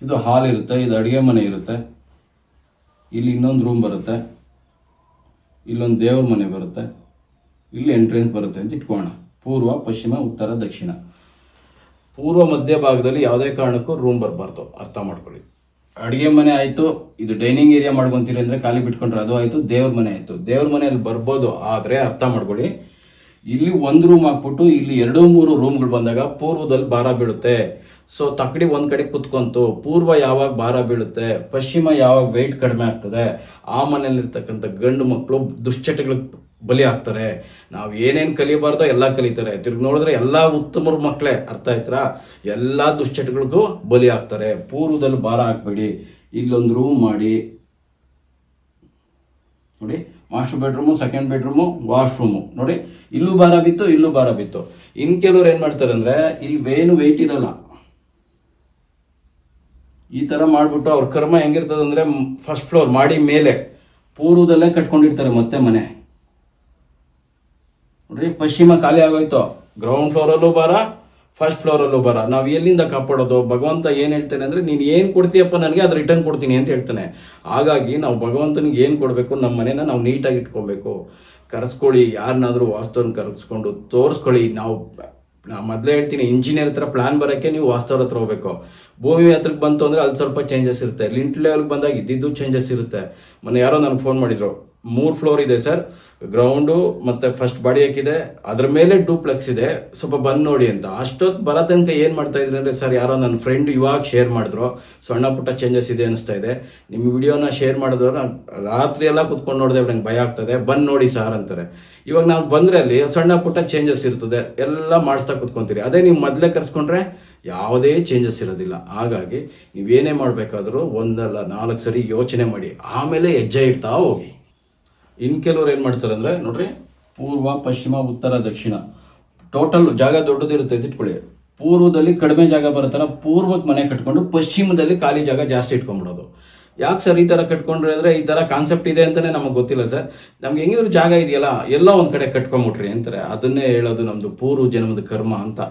ಇದು ಹಾಲ್ ಇರುತ್ತೆ, ಇದು ಅಡುಗೆ ಮನೆ ಇರುತ್ತೆ. ಇಲ್ಲಿ ಇನ್ನೊಂದು ರೂಮ್ ಬರುತ್ತೆ. ಇಲ್ಲೊಂದು ದೇವ್ರ ಮನೆ ಬರುತ್ತೆ. ಇಲ್ಲಿ ಎಂಟ್ರೆನ್ಸ್ ಬರುತ್ತೆ ಅಂತ ಇಟ್ಕೋಣ ಪೂರ್ವ, ಪಶ್ಚಿಮ, ಉತ್ತರ, ದಕ್ಷಿಣ. ಪೂರ್ವ ಮಧ್ಯ ಭಾಗದಲ್ಲಿ ಯಾವುದೇ ಕಾರಣಕ್ಕೂ ರೂಮ್ ಬರಬಾರ್ದು. ಅರ್ಥ ಮಾಡ್ಕೊಳ್ಳಿ. ಅಡುಗೆ ಮನೆ ಆಯಿತು, ಇದು ಡೈನಿಂಗ್ ಏರಿಯಾ ಮಾಡ್ಕೊಂತೀರಿ ಅಂದರೆ ಖಾಲಿ ಬಿಟ್ಕೊಂಡ್ರೆ ಅದು ಆಯಿತು, ದೇವ್ರ ಮನೆ ಆಯಿತು. ದೇವ್ರ ಮನೆಯಲ್ಲಿ ಬರ್ಬೋದು ಆದರೆ ಅರ್ಥ ಮಾಡ್ಕೊಳ್ಳಿ. ಇಲ್ಲಿ ಒಂದು ರೂಮ್ ಹಾಕ್ಬಿಟ್ಟು ಇಲ್ಲಿ ಎರಡು ಮೂರು ರೂಮ್ಗಳು ಬಂದಾಗ ಪೂರ್ವದಲ್ಲಿ ಭಾರ ಬೀಳುತ್ತೆ. ಸೊ ತಕ್ಕಡಿ ಒಂದ್ ಕಡೆ ಕುತ್ಕೊಂತು, ಪೂರ್ವ ಯಾವಾಗ ಭಾರ ಬೀಳುತ್ತೆ, ಪಶ್ಚಿಮ ಯಾವಾಗ ವೆಯ್ಟ್ ಕಡಿಮೆ ಆಗ್ತದೆ, ಆ ಮನೆಯಲ್ಲಿರ್ತಕ್ಕಂಥ ಗಂಡು ಮಕ್ಕಳು ದುಶ್ಚಟಗಳಿಗೆ ಬಲಿ ಆಗ್ತಾರೆ ನಾವು ಏನೇನ್ ಕಲಿಬಾರ್ದೋ ಎಲ್ಲ ಕಲಿತಾರೆ. ತಿರ್ಗಿ ನೋಡಿದ್ರೆ ಎಲ್ಲಾ ಉತ್ತಮರು ಮಕ್ಕಳೇ ಅರ್ಥ ಆಯ್ತಾ ಎಲ್ಲಾ ದುಶ್ಚಟಗಳಿಗೂ ಬಲಿ ಆಗ್ತಾರೆ ಪೂರ್ವದಲ್ಲಿ ಭಾರ ಹಾಕ್ಬೇಡಿ. ಇಲ್ಲೊಂದು ರೂಮ್ ಮಾಡಿ. ನೋಡಿ master bedroom second bedroom washroom ನೋಡಿ, ಇಲ್ಲೂ ಭಾರ ಬಿತ್ತು, ಇಲ್ಲೂ ಭಾರ ಬಿತ್ತು. ಇನ್ ಕೆಲವ್ರು ಏನ್ ಮಾಡ್ತಾರೆ ಅಂದ್ರೆ, ಇಲ್ಲಿ ಏನು ವೆಯ್ಟ್ ಇರಲ್ಲ. ಈ ತರ ಮಾಡ್ಬಿಟ್ಟು ಅವ್ರ ಕರ್ಮ ಹೆಂಗಿರ್ತದೆ ಅಂದ್ರೆ ಫಸ್ಟ್ ಫ್ಲೋರ್ ಮಾಡಿ ಮೇಲೆ ಪೂರ್ವದಲ್ಲೇ ಕಟ್ಕೊಂಡಿರ್ತಾರೆ ಮತ್ತೆ ಮನೆ. ನೋಡ್ರಿ, ಪಶ್ಚಿಮ ಖಾಲಿ ಆಗೋಯ್ತು. ಗ್ರೌಂಡ್ ಫ್ಲೋರಲ್ಲೂ ಬರ ಫಸ್ಟ್ ಫ್ಲೋರಲ್ಲೂ ಬರ. ನಾವು ಎಲ್ಲಿಂದ ಕಾಪಾಡೋದು? ಭಗವಂತ ಏನ್ ಹೇಳ್ತಾನೆ ಅಂದ್ರೆ, ನೀನ್ ಏನ್ ಕೊಡ್ತೀಯಪ್ಪ ನನಗೆ ಅದು ರಿಟರ್ನ್ ಕೊಡ್ತೀನಿ ಅಂತ ಹೇಳ್ತಾನೆ. ಹಾಗಾಗಿ ನಾವು ಭಗವಂತನಿಗೆ ಏನ್ ಕೊಡ್ಬೇಕು? ನಮ್ಮ ಮನೇನ ನಾವು ನೀಟಾಗಿ ಇಟ್ಕೋಬೇಕು. ಕರೆಸ್ಕೊಳ್ಳಿ ಯಾರನ್ನಾದ್ರೂ ವಾಸ್ತವನ ಕರೆಸ್ಕೊಂಡು ತೋರಿಸ್ಕೊಳ್ಳಿ. ನಾವು ನಾ ಮೊದಲೇ ಹೇಳ್ತೀನಿ ಇಂಜಿನಿಯರ್ ಹತ್ರ ಪ್ಲಾನ್ ಬರೋಕ್ಕೆ ನೀವು ವಾಸ್ತವ್ರ ಹತ್ರ ಹೋಗ್ಬೇಕು. ಭೂಮಿ ಹತ್ರಕ್ಕೆ ಬಂತು ಅಂದ್ರೆ ಅಲ್ಲಿ ಸ್ವಲ್ಪ ಚೇಂಜಸ್ ಇರುತ್ತೆ. ಲಿಂಟ್ ಲೆವೆಲ್ಗೆ ಬಂದಾಗ ಇದ್ದಿದ್ದು ಚೇಂಜಸ್ ಇರುತ್ತೆ. ಮೊನ್ನೆ ಯಾರೋ ನನಗೆ ಫೋನ್ ಮಾಡಿದ್ರು. ಮೂರು ಫ್ಲೋರ್ ಇದೆ ಸರ್. ಗ್ರೌಂಡು ಮತ್ತೆ ಫಸ್ಟ್ ಬಾಡಿ ಹಾಕಿದೆ. ಅದ್ರ ಮೇಲೆ ಡೂಪ್ಲೆಕ್ಸ್ ಇದೆ. ಸ್ವಲ್ಪ ಬಂದ್ ನೋಡಿ ಅಂತ. ಅಷ್ಟೊತ್ತು ಬರೋ ತನಕ ಏನ್ ಮಾಡ್ತಾ ಇದ್ರಿ ಅಂದ್ರೆ ಸರ್, ಯಾರೋ ನನ್ನ ಫ್ರೆಂಡ್ ಇವಾಗ ಶೇರ್ ಮಾಡಿದ್ರು. ಸಣ್ಣ ಪುಟ್ಟ ಚೇಂಜಸ್ ಇದೆ ಅನಿಸ್ತಾ ಇದೆ. ನಿಮ್ಮ ವಿಡಿಯೋನ ಶೇರ್ ಮಾಡಿದ್ರು ರಾತ್ರಿ ಎಲ್ಲ ಕುತ್ಕೊಂಡು ನೋಡಿದೆ ನಂಗೆ ಭಯ ಆಗ್ತದೆ. ಬಂದ್ ನೋಡಿ ಸರ್ ಅಂತಾರೆ. ಇವಾಗ ನಾವು ಬಂದ್ರೆ ಅಲ್ಲಿ ಸಣ್ಣ ಪುಟ್ಟ ಚೇಂಜಸ್ ಇರ್ತದೆ. ಎಲ್ಲ ಮಾಡಿಸ್ತಾ ಕುತ್ಕೊಂತೀರಿ. ಅದೇ ನೀವು ಮೊದಲೇ ಕರ್ಸ್ಕೊಂಡ್ರೆ ಯಾವುದೇ ಚೇಂಜಸ್ ಇರೋದಿಲ್ಲ. ಹಾಗಾಗಿ ನೀವೇನೇ ಮಾಡಬೇಕಾದ್ರೂ ಒಂದಲ್ಲ ನಾಲ್ಕು ಸರಿ ಯೋಚನೆ ಮಾಡಿ. ಆಮೇಲೆ ಹೆಜ್ಜೆ ಇಡ್ತಾ ಹೋಗಿ. ಇನ್ ಕೆಲವ್ರು ಏನ್ ಮಾಡ್ತಾರೆ ಅಂದ್ರೆ, ನೋಡ್ರಿ, ಪೂರ್ವ, ಪಶ್ಚಿಮ, ಉತ್ತರ, ದಕ್ಷಿಣ. ಟೋಟಲ್ ಜಾಗ ದೊಡ್ಡದಿರುತ್ತೆ ಇಟ್ಕೊಳ್ಳಿ ಪೂರ್ವದಲ್ಲಿ ಕಡಿಮೆ ಜಾಗ ಬರುತ್ತಲ್ಲ ಪೂರ್ವಕ್ಕೆ ಮನೆ ಕಟ್ಕೊಂಡು ಪಶ್ಚಿಮದಲ್ಲಿ ಖಾಲಿ ಜಾಗ ಜಾಸ್ತಿ ಇಟ್ಕೊಂಡ್ಬಿಡೋದು. ಯಾಕೆ ಸರ್ ಈ ತರ ಕಟ್ಕೊಂಡ್ರೆ ಅಂದ್ರೆ, ಈ ತರ ಕಾನ್ಸೆಪ್ಟ್ ಇದೆ ಅಂತಾನೆ ನಮಗೆ ಗೊತ್ತಿಲ್ಲ ಸರ್. ನಮ್ಗೆ ಹೆಂಗಿದ್ರು ಜಾಗ ಇದೆಯಲ್ಲ, ಎಲ್ಲ ಒಂದು ಕಡೆ ಕಟ್ಕೊಂಡ್ಬಿಟ್ರಿ ಅಂತಾರೆ. ಅದನ್ನೇ ಹೇಳೋದು ನಮ್ಮದು ಪೂರ್ವ ಜನ್ಮದ ಕರ್ಮ ಅಂತ.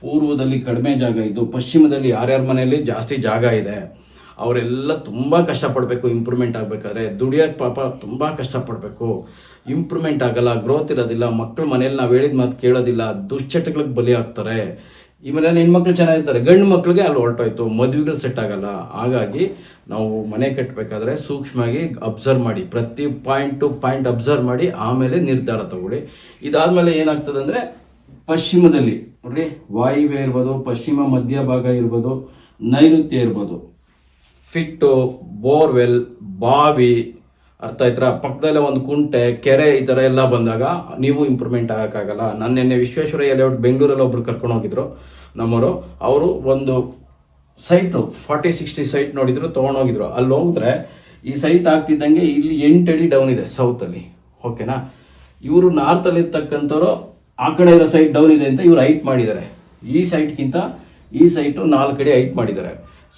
ಪೂರ್ವದಲ್ಲಿ ಕಡಿಮೆ ಜಾಗ ಇದ್ದು, ಪಶ್ಚಿಮದಲ್ಲಿ ಯಾರ್ಯಾರ ಮನೆಯಲ್ಲಿ ಜಾಸ್ತಿ ಜಾಗ ಇದೆ. ಅವರೆಲ್ಲ ತುಂಬ ಕಷ್ಟಪಡಬೇಕು ಇಂಪ್ರೂವ್ಮೆಂಟ್ ಆಗಬೇಕಾದ್ರೆ. ದುಡಿಯೋಕೆ ಪಾಪ ತುಂಬ ಕಷ್ಟಪಡಬೇಕು. ಇಂಪ್ರೂವ್ಮೆಂಟ್ ಆಗಲ್ಲ ಗ್ರೋತ್ ಇರೋದಿಲ್ಲ ಮಕ್ಕಳು ಮನೇಲಿ ನಾವು ಹೇಳಿದ ಮಾತು ಕೇಳೋದಿಲ್ಲ, ದುಶ್ಚಟಗಳಿಗೆ ಬಲಿ ಆಗ್ತಾರೆ. ಈ ಮನೇಲಿ ಹೆಣ್ಮಕ್ಳು ಚೆನ್ನಾಗಿರ್ತಾರೆ, ಗಂಡು ಮಕ್ಳಿಗೆ ಅಲ್ಲಿ ಹೊರಟೋಯ್ತು, ಮದುವೆಗಳು ಸೆಟ್ ಆಗಲ್ಲ. ಹಾಗಾಗಿ ನಾವು ಮನೆ ಕಟ್ಟಬೇಕಾದ್ರೆ ಸೂಕ್ಷ್ಮವಾಗಿ ಅಬ್ಸರ್ವ್ ಮಾಡಿ, ಪ್ರತಿ ಪಾಯಿಂಟ್ ಟು ಪಾಯಿಂಟ್ ಅಬ್ಸರ್ವ್ ಮಾಡಿ, ಆಮೇಲೆ ನಿರ್ಧಾರ ತಗೊಳ್ಳಿ. ಇದಾದ್ಮೇಲೆ ಏನಾಗ್ತದೆ ಅಂದರೆ ಪಶ್ಚಿಮದಲ್ಲಿ ನೋಡ್ರಿ, ವಾಯುವ್ಯ ಇರ್ಬೋದು, ಪಶ್ಚಿಮ ಮಧ್ಯ ಭಾಗ ಇರ್ಬೋದು, ನೈಋತ್ಯ ಇರ್ಬೋದು ಫಿಟ್ಟು, ಬೋರ್ವೆಲ್, ಬಾವಿ, ಅರ್ಥ ಆಯ್ತಾ? ಪಕ್ಕದಲ್ಲೇ ಒಂದು ಕುಂಟೆ, ಕೆರೆ ಈ ಥರ ಎಲ್ಲ ಬಂದಾಗ ನೀವು ಇಂಪ್ರೂವ್ಮೆಂಟ್ ಆಗೋಕ್ಕಾಗಲ್ಲ. ನಾನು ನಿನ್ನೆ ವಿಶ್ವೇಶ್ವರಯ್ಯ ಲೇಔಟ್ ಬೆಂಗಳೂರಲ್ಲಿ ಒಬ್ರು ಕರ್ಕೊಂಡು ಹೋಗಿದ್ರು, ನಮ್ಮವರು. ಅವರು ಒಂದು ಸೈಟು ಫಾರ್ಟಿ ಸಿಕ್ಸ್ಟಿ ಸೈಟ್ ನೋಡಿದ್ರು ತೊಗೊಂಡೋಗಿದ್ರು ಅಲ್ಲಿ ಹೋಗಿದ್ರೆ ಈ ಸೈಟ್ ಆಗ್ತಿದ್ದಂಗೆ ಇಲ್ಲಿ ಎಂಟು ಅಡಿ ಡೌನ್ ಇದೆ ಸೌತಲ್ಲಿ ಓಕೆನಾ ಇವರು ನಾರ್ತಲ್ಲಿ ಇರ್ತಕ್ಕಂಥವ್ರು ಆ ಕಡೆ ಇರೋ ಸೈಟ್ ಡೌನ್ ಇದೆ ಅಂತ ಇವ್ರು ಹೈಟ್ ಮಾಡಿದ್ದಾರೆ. ಈ ಸೈಟ್ಗಿಂತ ಈ ಸೈಟು ನಾಲ್ಕು ಅಡಿ ಹೈಟ್ ಮಾಡಿದ್ದಾರೆ.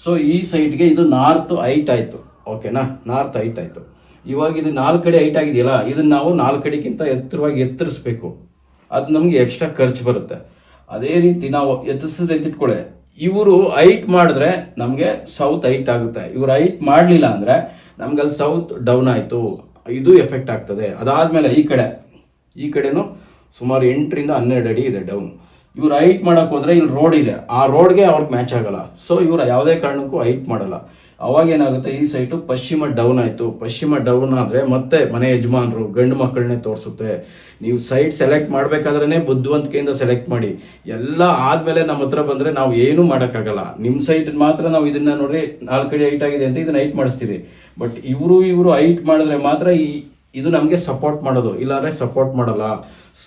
ಸೊ ಈ ಸೈಟ್ಗೆ ಇದು ನಾರ್ತ್ ಹೈಟ್ ಆಯ್ತು. ಓಕೆನಾ ನಾರ್ತ್ ಹೈಟ್ ಆಯ್ತು. ಇವಾಗ ಇದು ನಾಲ್ಕು ಕಡೆ ಹೈಟ್ ಆಗಿದೆಯಲ್ಲ, ಇದನ್ನ ನಾವು ನಾಲ್ಕು ಕಡೆಗಿಂತ ಎತ್ತರವಾಗಿ ಎತ್ತರಿಸ್ಬೇಕು. ಅದು ನಮಗೆ ಎಕ್ಸ್ಟ್ರಾ ಖರ್ಚು ಬರುತ್ತೆ. ಅದೇ ರೀತಿ ನಾವು ಎತ್ತಿಸಿದ್ರೆ ಇಟ್ಕೊಳ್ಳೆ ಇವರು ಹೈಟ್ ಮಾಡಿದ್ರೆ ನಮಗೆ ಸೌತ್ ಹೈಟ್ ಆಗುತ್ತೆ. ಇವರು ಹೈಟ್ ಮಾಡಲಿಲ್ಲ ಅಂದ್ರೆ ನಮ್ಗೆ ಅಲ್ಲಿ ಸೌತ್ ಡೌನ್ ಆಯ್ತು. ಇದು ಎಫೆಕ್ಟ್ ಆಗ್ತದೆ. ಅದಾದ್ಮೇಲೆ ಈ ಕಡೆ. ಈ ಕಡೆನೂ ಸುಮಾರು ಎಂಟರಿಂದ ಹನ್ನೆರಡು ಅಡಿ ಇದೆ ಡೌನ್ ಇವ್ರು ಹೈಟ್ ಮಾಡಕ್ ಹೋದ್ರೆ ಇಲ್ಲಿ ರೋಡ್ ಇದೆ. ಆ ರೋಡ್ಗೆ ಅವ್ರಿಗೆ ಮ್ಯಾಚ್ ಆಗಲ್ಲ. ಸೊ ಇವ್ರು ಯಾವುದೇ ಕಾರಣಕ್ಕೂ ಹೈಟ್ ಮಾಡಲ್ಲ. ಅವಾಗ ಏನಾಗುತ್ತೆ, ಈ ಸೈಟು ಪಶ್ಚಿಮ ಡೌನ್ ಆಯ್ತು. ಪಶ್ಚಿಮ ಡೌನ್ ಆದ್ರೆ ಮತ್ತೆ ಮನೆ ಯಜಮಾನರು, ಗಂಡು ಮಕ್ಕಳನ್ನೇ ತೋರಿಸುತ್ತೆ. ನೀವು ಸೈಟ್ ಸೆಲೆಕ್ಟ್ ಮಾಡ್ಬೇಕಾದ್ರೆ ಬುದ್ಧಿವಂತಿಕೆಯಿಂದ ಸೆಲೆಕ್ಟ್ ಮಾಡಿ. ಎಲ್ಲ ಆದ್ಮೇಲೆ ನಮ್ಮ ಹತ್ರ ಬಂದ್ರೆ ನಾವು ಏನು ಮಾಡೋಕ್ಕಾಗಲ್ಲ. ನಿಮ್ ಸೈಟ್ ಮಾತ್ರ ನಾವು ಇದನ್ನ ನೋಡ್ರಿ, ನಾಲ್ಕು ಹೈಟ್ ಆಗಿದೆ ಅಂತ ಇದನ್ನ ಹೈಟ್ ಮಾಡಿಸ್ತೀವಿ ಬಟ್ ಇವರು ಇವರು ಹೈಟ್ ಮಾಡಿದ್ರೆ ಮಾತ್ರ ಈ ಇದು ನಮಗೆ ಸಪೋರ್ಟ್ ಮಾಡೋದು. ಇಲ್ಲಾಂದ್ರೆ ಸಪೋರ್ಟ್ ಮಾಡಲ್ಲ.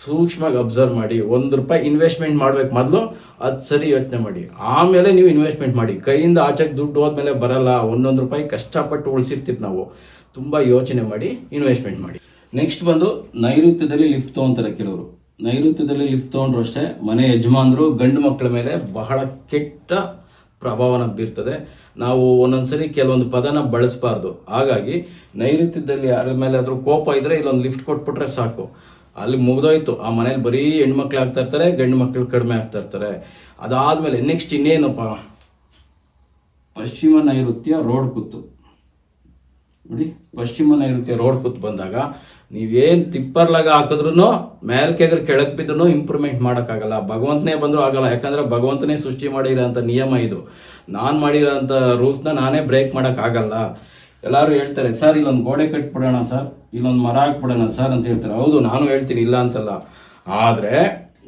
ಸೂಕ್ಷ್ಮವಾಗಿ ಅಬ್ಸರ್ವ್ ಮಾಡಿ. ಒಂದು ರೂಪಾಯಿ ಇನ್ವೆಸ್ಟ್ಮೆಂಟ್ ಮಾಡ್ಬೇಕು ಮೊದಲು, ಅದು ಸರಿ ಯೋಚನೆ ಮಾಡಿ. ಆಮೇಲೆ ನೀವು ಇನ್ವೆಸ್ಟ್ಮೆಂಟ್ ಮಾಡಿ. ಕೈಯಿಂದ ಆಚೆಗೆ ದುಡ್ಡು ಹೋದ್ಮೇಲೆ ಬರಲ್ಲ. ಒಂದೊಂದು ರೂಪಾಯಿ ಕಷ್ಟಪಟ್ಟು ಉಳಿಸಿರ್ತೀವಿ ನಾವು. ತುಂಬಾ ಯೋಚನೆ ಮಾಡಿ ಇನ್ವೆಸ್ಟ್ಮೆಂಟ್ ಮಾಡಿ. ನೆಕ್ಸ್ಟ್ ಬಂದು ನೈಋತ್ಯದಲ್ಲಿ ಲಿಫ್ಟ್ ತಗೊಂತಾರೆ ಕೆಲವರು. ನೈಋತ್ಯದಲ್ಲಿ ಲಿಫ್ಟ್ ತಗೊಂಡ್ರು ಅಷ್ಟೇ ಮನೆ ಯಜಮಾನರು ಗಂಡು ಮಕ್ಕಳ ಮೇಲೆ ಬಹಳ ಕೆಟ್ಟ ಪ್ರಭಾವನ ಬೀರ್ತದೆ. ನಾವು ಒಂದೊಂದ್ಸರಿ ಕೆಲವೊಂದು ಪದನ ಬಳಸಬಾರ್ದು. ಹಾಗಾಗಿ ನೈಋತ್ಯದಲ್ಲಿ ಯಾರ ಮೇಲೆ ಆದ್ರೂ ಕೋಪ ಇದ್ರೆ ಇಲ್ಲೊಂದು ಲಿಫ್ಟ್ ಕೊಟ್ಬಿಟ್ರೆ ಸಾಕು. ಅಲ್ಲಿ ಮುಗ್ದೋಯ್ತು. ಆ ಮನೇಲಿ ಬರೀ ಹೆಣ್ಮಕ್ಳು ಆಗ್ತಾ ಇರ್ತಾರೆ, ಗಂಡು ಮಕ್ಳು ಕಡಿಮೆ ಆಗ್ತಾ ಇರ್ತಾರೆ. ಅದಾದ್ಮೇಲೆ ನೆಕ್ಸ್ಟ್ ಇನ್ನೇನಪ್ಪ? ಪಶ್ಚಿಮ ನೈಋತ್ಯ ರೋಡ್ ಕುತ್ತು. ನೋಡಿ, ಪಶ್ಚಿಮ ನೈಋತ್ಯ ರೋಡ್ ಕುತ್ತು ಬಂದಾಗ ನೀವೇನು ತಿಪ್ಪರ್ಲಾಗ ಹಾಕಿದ್ರು ಮೇಲ್ಕೆಗ್ರ ಕೆಳಗೆ ಬಿದ್ರು ಇಂಪ್ರೂವ್ಮೆಂಟ್ ಮಾಡೋಕ್ಕಾಗಲ್ಲ. ಭಗವಂತನೇ ಬಂದರೂ ಆಗಲ್ಲ. ಯಾಕಂದ್ರೆ ಭಗವಂತನೇ ಸೃಷ್ಟಿ ಮಾಡಿರೋಂಥ ನಿಯಮ ಇದು. ನಾನು ಮಾಡಿರೋಂಥ ರೂಲ್ಸ್ನ ನಾನೇ ಬ್ರೇಕ್ ಮಾಡೋಕ್ಕಾಗಲ್ಲ ಎಲ್ಲರೂ ಹೇಳ್ತಾರೆ, ಸರ್, ಇಲ್ಲೊಂದು ಗೋಡೆ ಕಟ್ಬಿಡೋಣ, ಸರ್. ಇಲ್ಲೊಂದು ಮರ ಹಾಕ್ಬಿಡೋಣ, ಸರ್, ಅಂತ ಹೇಳ್ತಾರೆ. ಹೌದು, ನಾನು ಹೇಳ್ತೀನಿ, ಇಲ್ಲ ಅಂತಲ್ಲ. ಆದರೆ,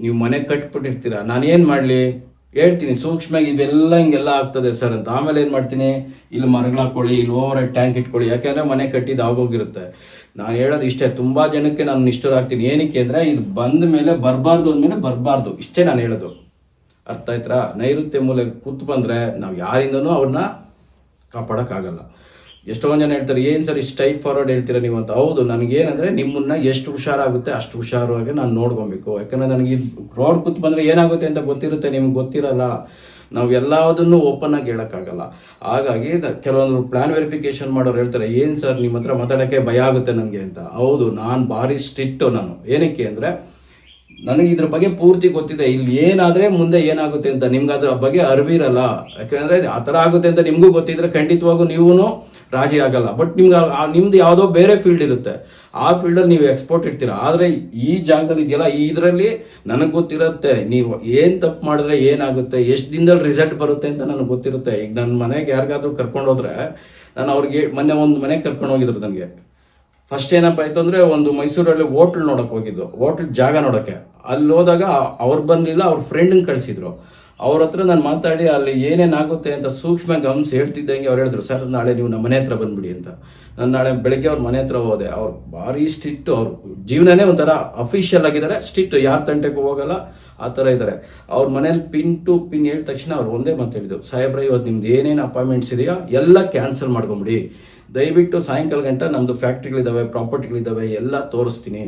ನೀವು ಮನೆ ಕಟ್ಬಿಟ್ಟಿರ್ತೀರ. ಏನು ಮಾಡಲಿ? ಹೇಳ್ತೀನಿ ಸೂಕ್ಷ್ಮವಾಗಿ ಇವೆಲ್ಲ ಹಿಂಗೆಲ್ಲ ಆಗ್ತದೆ, ಸರ್ ಅಂತ. ಆಮೇಲೆ ಏನು ಮಾಡ್ತೀನಿ? ಇಲ್ಲಿ ಮರಗಳು ಹಾಕೊಳ್ಳಿ, ಇಲ್ಲಿ ಓವರ್ ಟ್ಯಾಂಕ್ ಇಟ್ಕೊಳ್ಳಿ. ಯಾಕೆಂದರೆ ಮನೆ ಕಟ್ಟಿದ್ದು ಆಗೋಗಿರುತ್ತೆ. ನಾನು ಹೇಳೋದು ಇಷ್ಟೇ, ತುಂಬಾ ಜನಕ್ಕೆ ನಾನು ನಿಷ್ಠರಾಗ್ತೀನಿ. ಏನಕ್ಕೆ ಅಂದ್ರೆ, ಇದು ಬಂದ ಮೇಲೆ ಬರಬಾರ್ದು ಅಂದ್ಮೇಲೆ ಬರಬಾರ್ದು. ಇಷ್ಟೇ ನಾನು ಹೇಳೋದು. ಅರ್ಥ ಆಯ್ತಾ ನೈಋತ್ಯ ಮೂಲೆ ಕೂತು ಬಂದ್ರೆ ನಾವು ಯಾರಿಂದನೂ ಅವ್ರನ್ನ ಕಾಪಾಡೋಕ್ಕಾಗಲ್ಲ. ಎಷ್ಟೊಂದು ಜನ ಹೇಳ್ತಾರೆ, ಏನು ಸರ್ ಇಷ್ಟು ಟೈಪ್ ಫಾರ್ವರ್ಡ್ ಹೇಳ್ತೀರಾ ನೀವು? ಅಂತ. ಹೌದು, ನನಗೇನಂದ್ರೆ, ನಿಮ್ಮನ್ನ ಎಷ್ಟು ಹುಷಾರಾಗುತ್ತೆ ಅಷ್ಟು ಹುಷಾರಾಗಿ ನಾನು ನೋಡ್ಕೊಬೇಕು. ಯಾಕಂದ್ರೆ ನನಗೆ ರೋಡ್ ಕೂತ್ ಬಂದ್ರೆ ಏನಾಗುತ್ತೆ ಅಂತ ಗೊತ್ತಿರುತ್ತೆ, ನಿಮ್ಗೆ ಗೊತ್ತಿರಲ್ಲ. ನಾವು ಎಲ್ಲದನ್ನು ಓಪನ್ ಆಗಿ ಹೇಳೋಕ್ಕಾಗಲ್ಲ. ಹಾಗಾಗಿ ಕೆಲವೊಂದು ಪ್ಲಾನ್ ವೆರಿಫಿಕೇಶನ್ ಮಾಡೋರು ಹೇಳ್ತಾರೆ, ಏನು ಸರ್ ನಿಮ್ಮ ಹತ್ರ ಮಾತಾಡೋಕ್ಕೆ ಭಯ ಆಗುತ್ತೆ ನನಗೆ ಅಂತ. ಹೌದು, ನಾನು ಭಾರಿ ಸ್ಟ್ರಿಕ್ಟು ನಾನು. ಏನಕ್ಕೆ ಅಂದರೆ, ನನಗೆ ಇದ್ರ ಬಗ್ಗೆ ಪೂರ್ತಿ ಗೊತ್ತಿದೆ. ಇಲ್ಲಿ ಏನಾದ್ರೆ ಮುಂದೆ ಏನಾಗುತ್ತೆ ಅಂತ. ನಿಮ್ಗೆ ಅದ್ರ ಬಗ್ಗೆ ಅರಿವಿರಲ್ಲ. ಯಾಕಂದ್ರೆ ಆ ಥರ ಆಗುತ್ತೆ ಅಂತ ನಿಮಗೂ ಗೊತ್ತಿದ್ರೆ ಖಂಡಿತವಾಗೂ ನೀವು ರಾಜಿ ಆಗಲ್ಲ. ಬಟ್ ನಿಮ್ಗೆ ನಿಮ್ದು ಯಾವುದೋ ಬೇರೆ ಫೀಲ್ಡ್ ಇರುತ್ತೆ. ಆ ಫೀಲ್ಡಲ್ಲಿ ನೀವು ಎಕ್ಸ್ಪೋರ್ಟ್ ಇರ್ತೀರ ಆದರೆ ಈ ಜಾಗದಲ್ಲಿ ಇದೆಯಲ್ಲ ಇದರಲ್ಲಿ ನನಗೆ ಗೊತ್ತಿರುತ್ತೆ, ನೀವು ಏನು ತಪ್ಪು ಮಾಡಿದ್ರೆ ಏನಾಗುತ್ತೆ, ಎಷ್ಟು ದಿನದಲ್ಲಿ ರಿಸಲ್ಟ್ ಬರುತ್ತೆ ಅಂತ ನನಗೆ ಗೊತ್ತಿರುತ್ತೆ. ಈಗ ನನ್ನ ಮನೆಗೆ ಯಾರಿಗಾದ್ರೂ ಕರ್ಕೊಂಡು ಹೋದ್ರೆ, ನಾನು ಅವ್ರಿಗೆ ಮೊನ್ನೆ ಒಂದು ಮನೆಗೆ ಕರ್ಕೊಂಡು ಹೋಗಿದ್ರು ನನಗೆ. ಫಸ್ಟ್ ಏನಪ್ಪ ಆಯ್ತು ಅಂದ್ರೆ, ಒಂದು ಮೈಸೂರಲ್ಲಿ ಹೋಟ್ಲ್ ನೋಡಕ್ ಹೋಗಿದ್ದು. ಹೋಟ್ಲ್ ಜಾಗ ನೋಡಕ್ಕೆ. ಅಲ್ಲಿ ಹೋದಾಗ ಅವ್ರು ಬಂದಿಲ್ಲ, ಅವ್ರ ಫ್ರೆಂಡ್ನ ಕಳಿಸಿದ್ರು. ಅವ್ರ ಹತ್ರ ನಾನು ಮಾತಾಡಿ ಅಲ್ಲಿ ಏನೇನಾಗುತ್ತೆ ಅಂತ ಸೂಕ್ಷ್ಮ ಗಮನಿಸಿ ಹೇಳ್ತಿದ್ದಂಗೆ ಅವ್ರು ಹೇಳಿದ್ರು, ಸರ್, ನಾಳೆ ನೀವು ನಮ್ಮ ಮನೆ ಹತ್ರ ಬಂದ್ಬಿಡಿ ಅಂತ. ನಾನು ನಾಳೆ ಬೆಳಗ್ಗೆ ಅವ್ರ ಮನೆ ಹತ್ರ ಹೋದೆ. ಅವ್ರು ಭಾರಿ ಸ್ಟಿಟ್ಟು ಅವ್ರ ಜೀವನನೇ ಒಂಥರ ಅಫಿಷಿಯಲ್ ಆಗಿದ್ದಾರೆ. ಸ್ಟಿಟ್ಟು ಯಾರ ತಂಟೆಗೂ ಹೋಗಲ್ಲ, ಆ ಥರ ಇದ್ದಾರೆ. ಅವ್ರ ಮನೇಲಿ ಪಿನ್ ಟು ಪಿನ್ ಹೇಳಿದ ತಕ್ಷಣ ಅವ್ರು ಒಂದೇ ಮಾತು ಹೇಳಿದ್ರು, ಸಾಹೇಬ್ರ ಇವತ್ತು ನಿಮ್ದು ಏನೇನು ಅಪಾಯಿಂಟ್ಮೆಂಟ್ಸ್ ಇದೆಯಾ ಎಲ್ಲ ಕ್ಯಾನ್ಸಲ್ ಮಾಡ್ಕೊಂಬಿಡಿ. ದಯವಿಟ್ಟು ಸಾಯಂಕಾಲ ಗಂಟ ನಮ್ಮದು ಫ್ಯಾಕ್ಟ್ರಿಗಳಿದ್ದಾವೆ ಪ್ರಾಪರ್ಟಿಗಳಿದ್ದಾವೆ ಎಲ್ಲ ತೋರಿಸ್ತೀನಿ.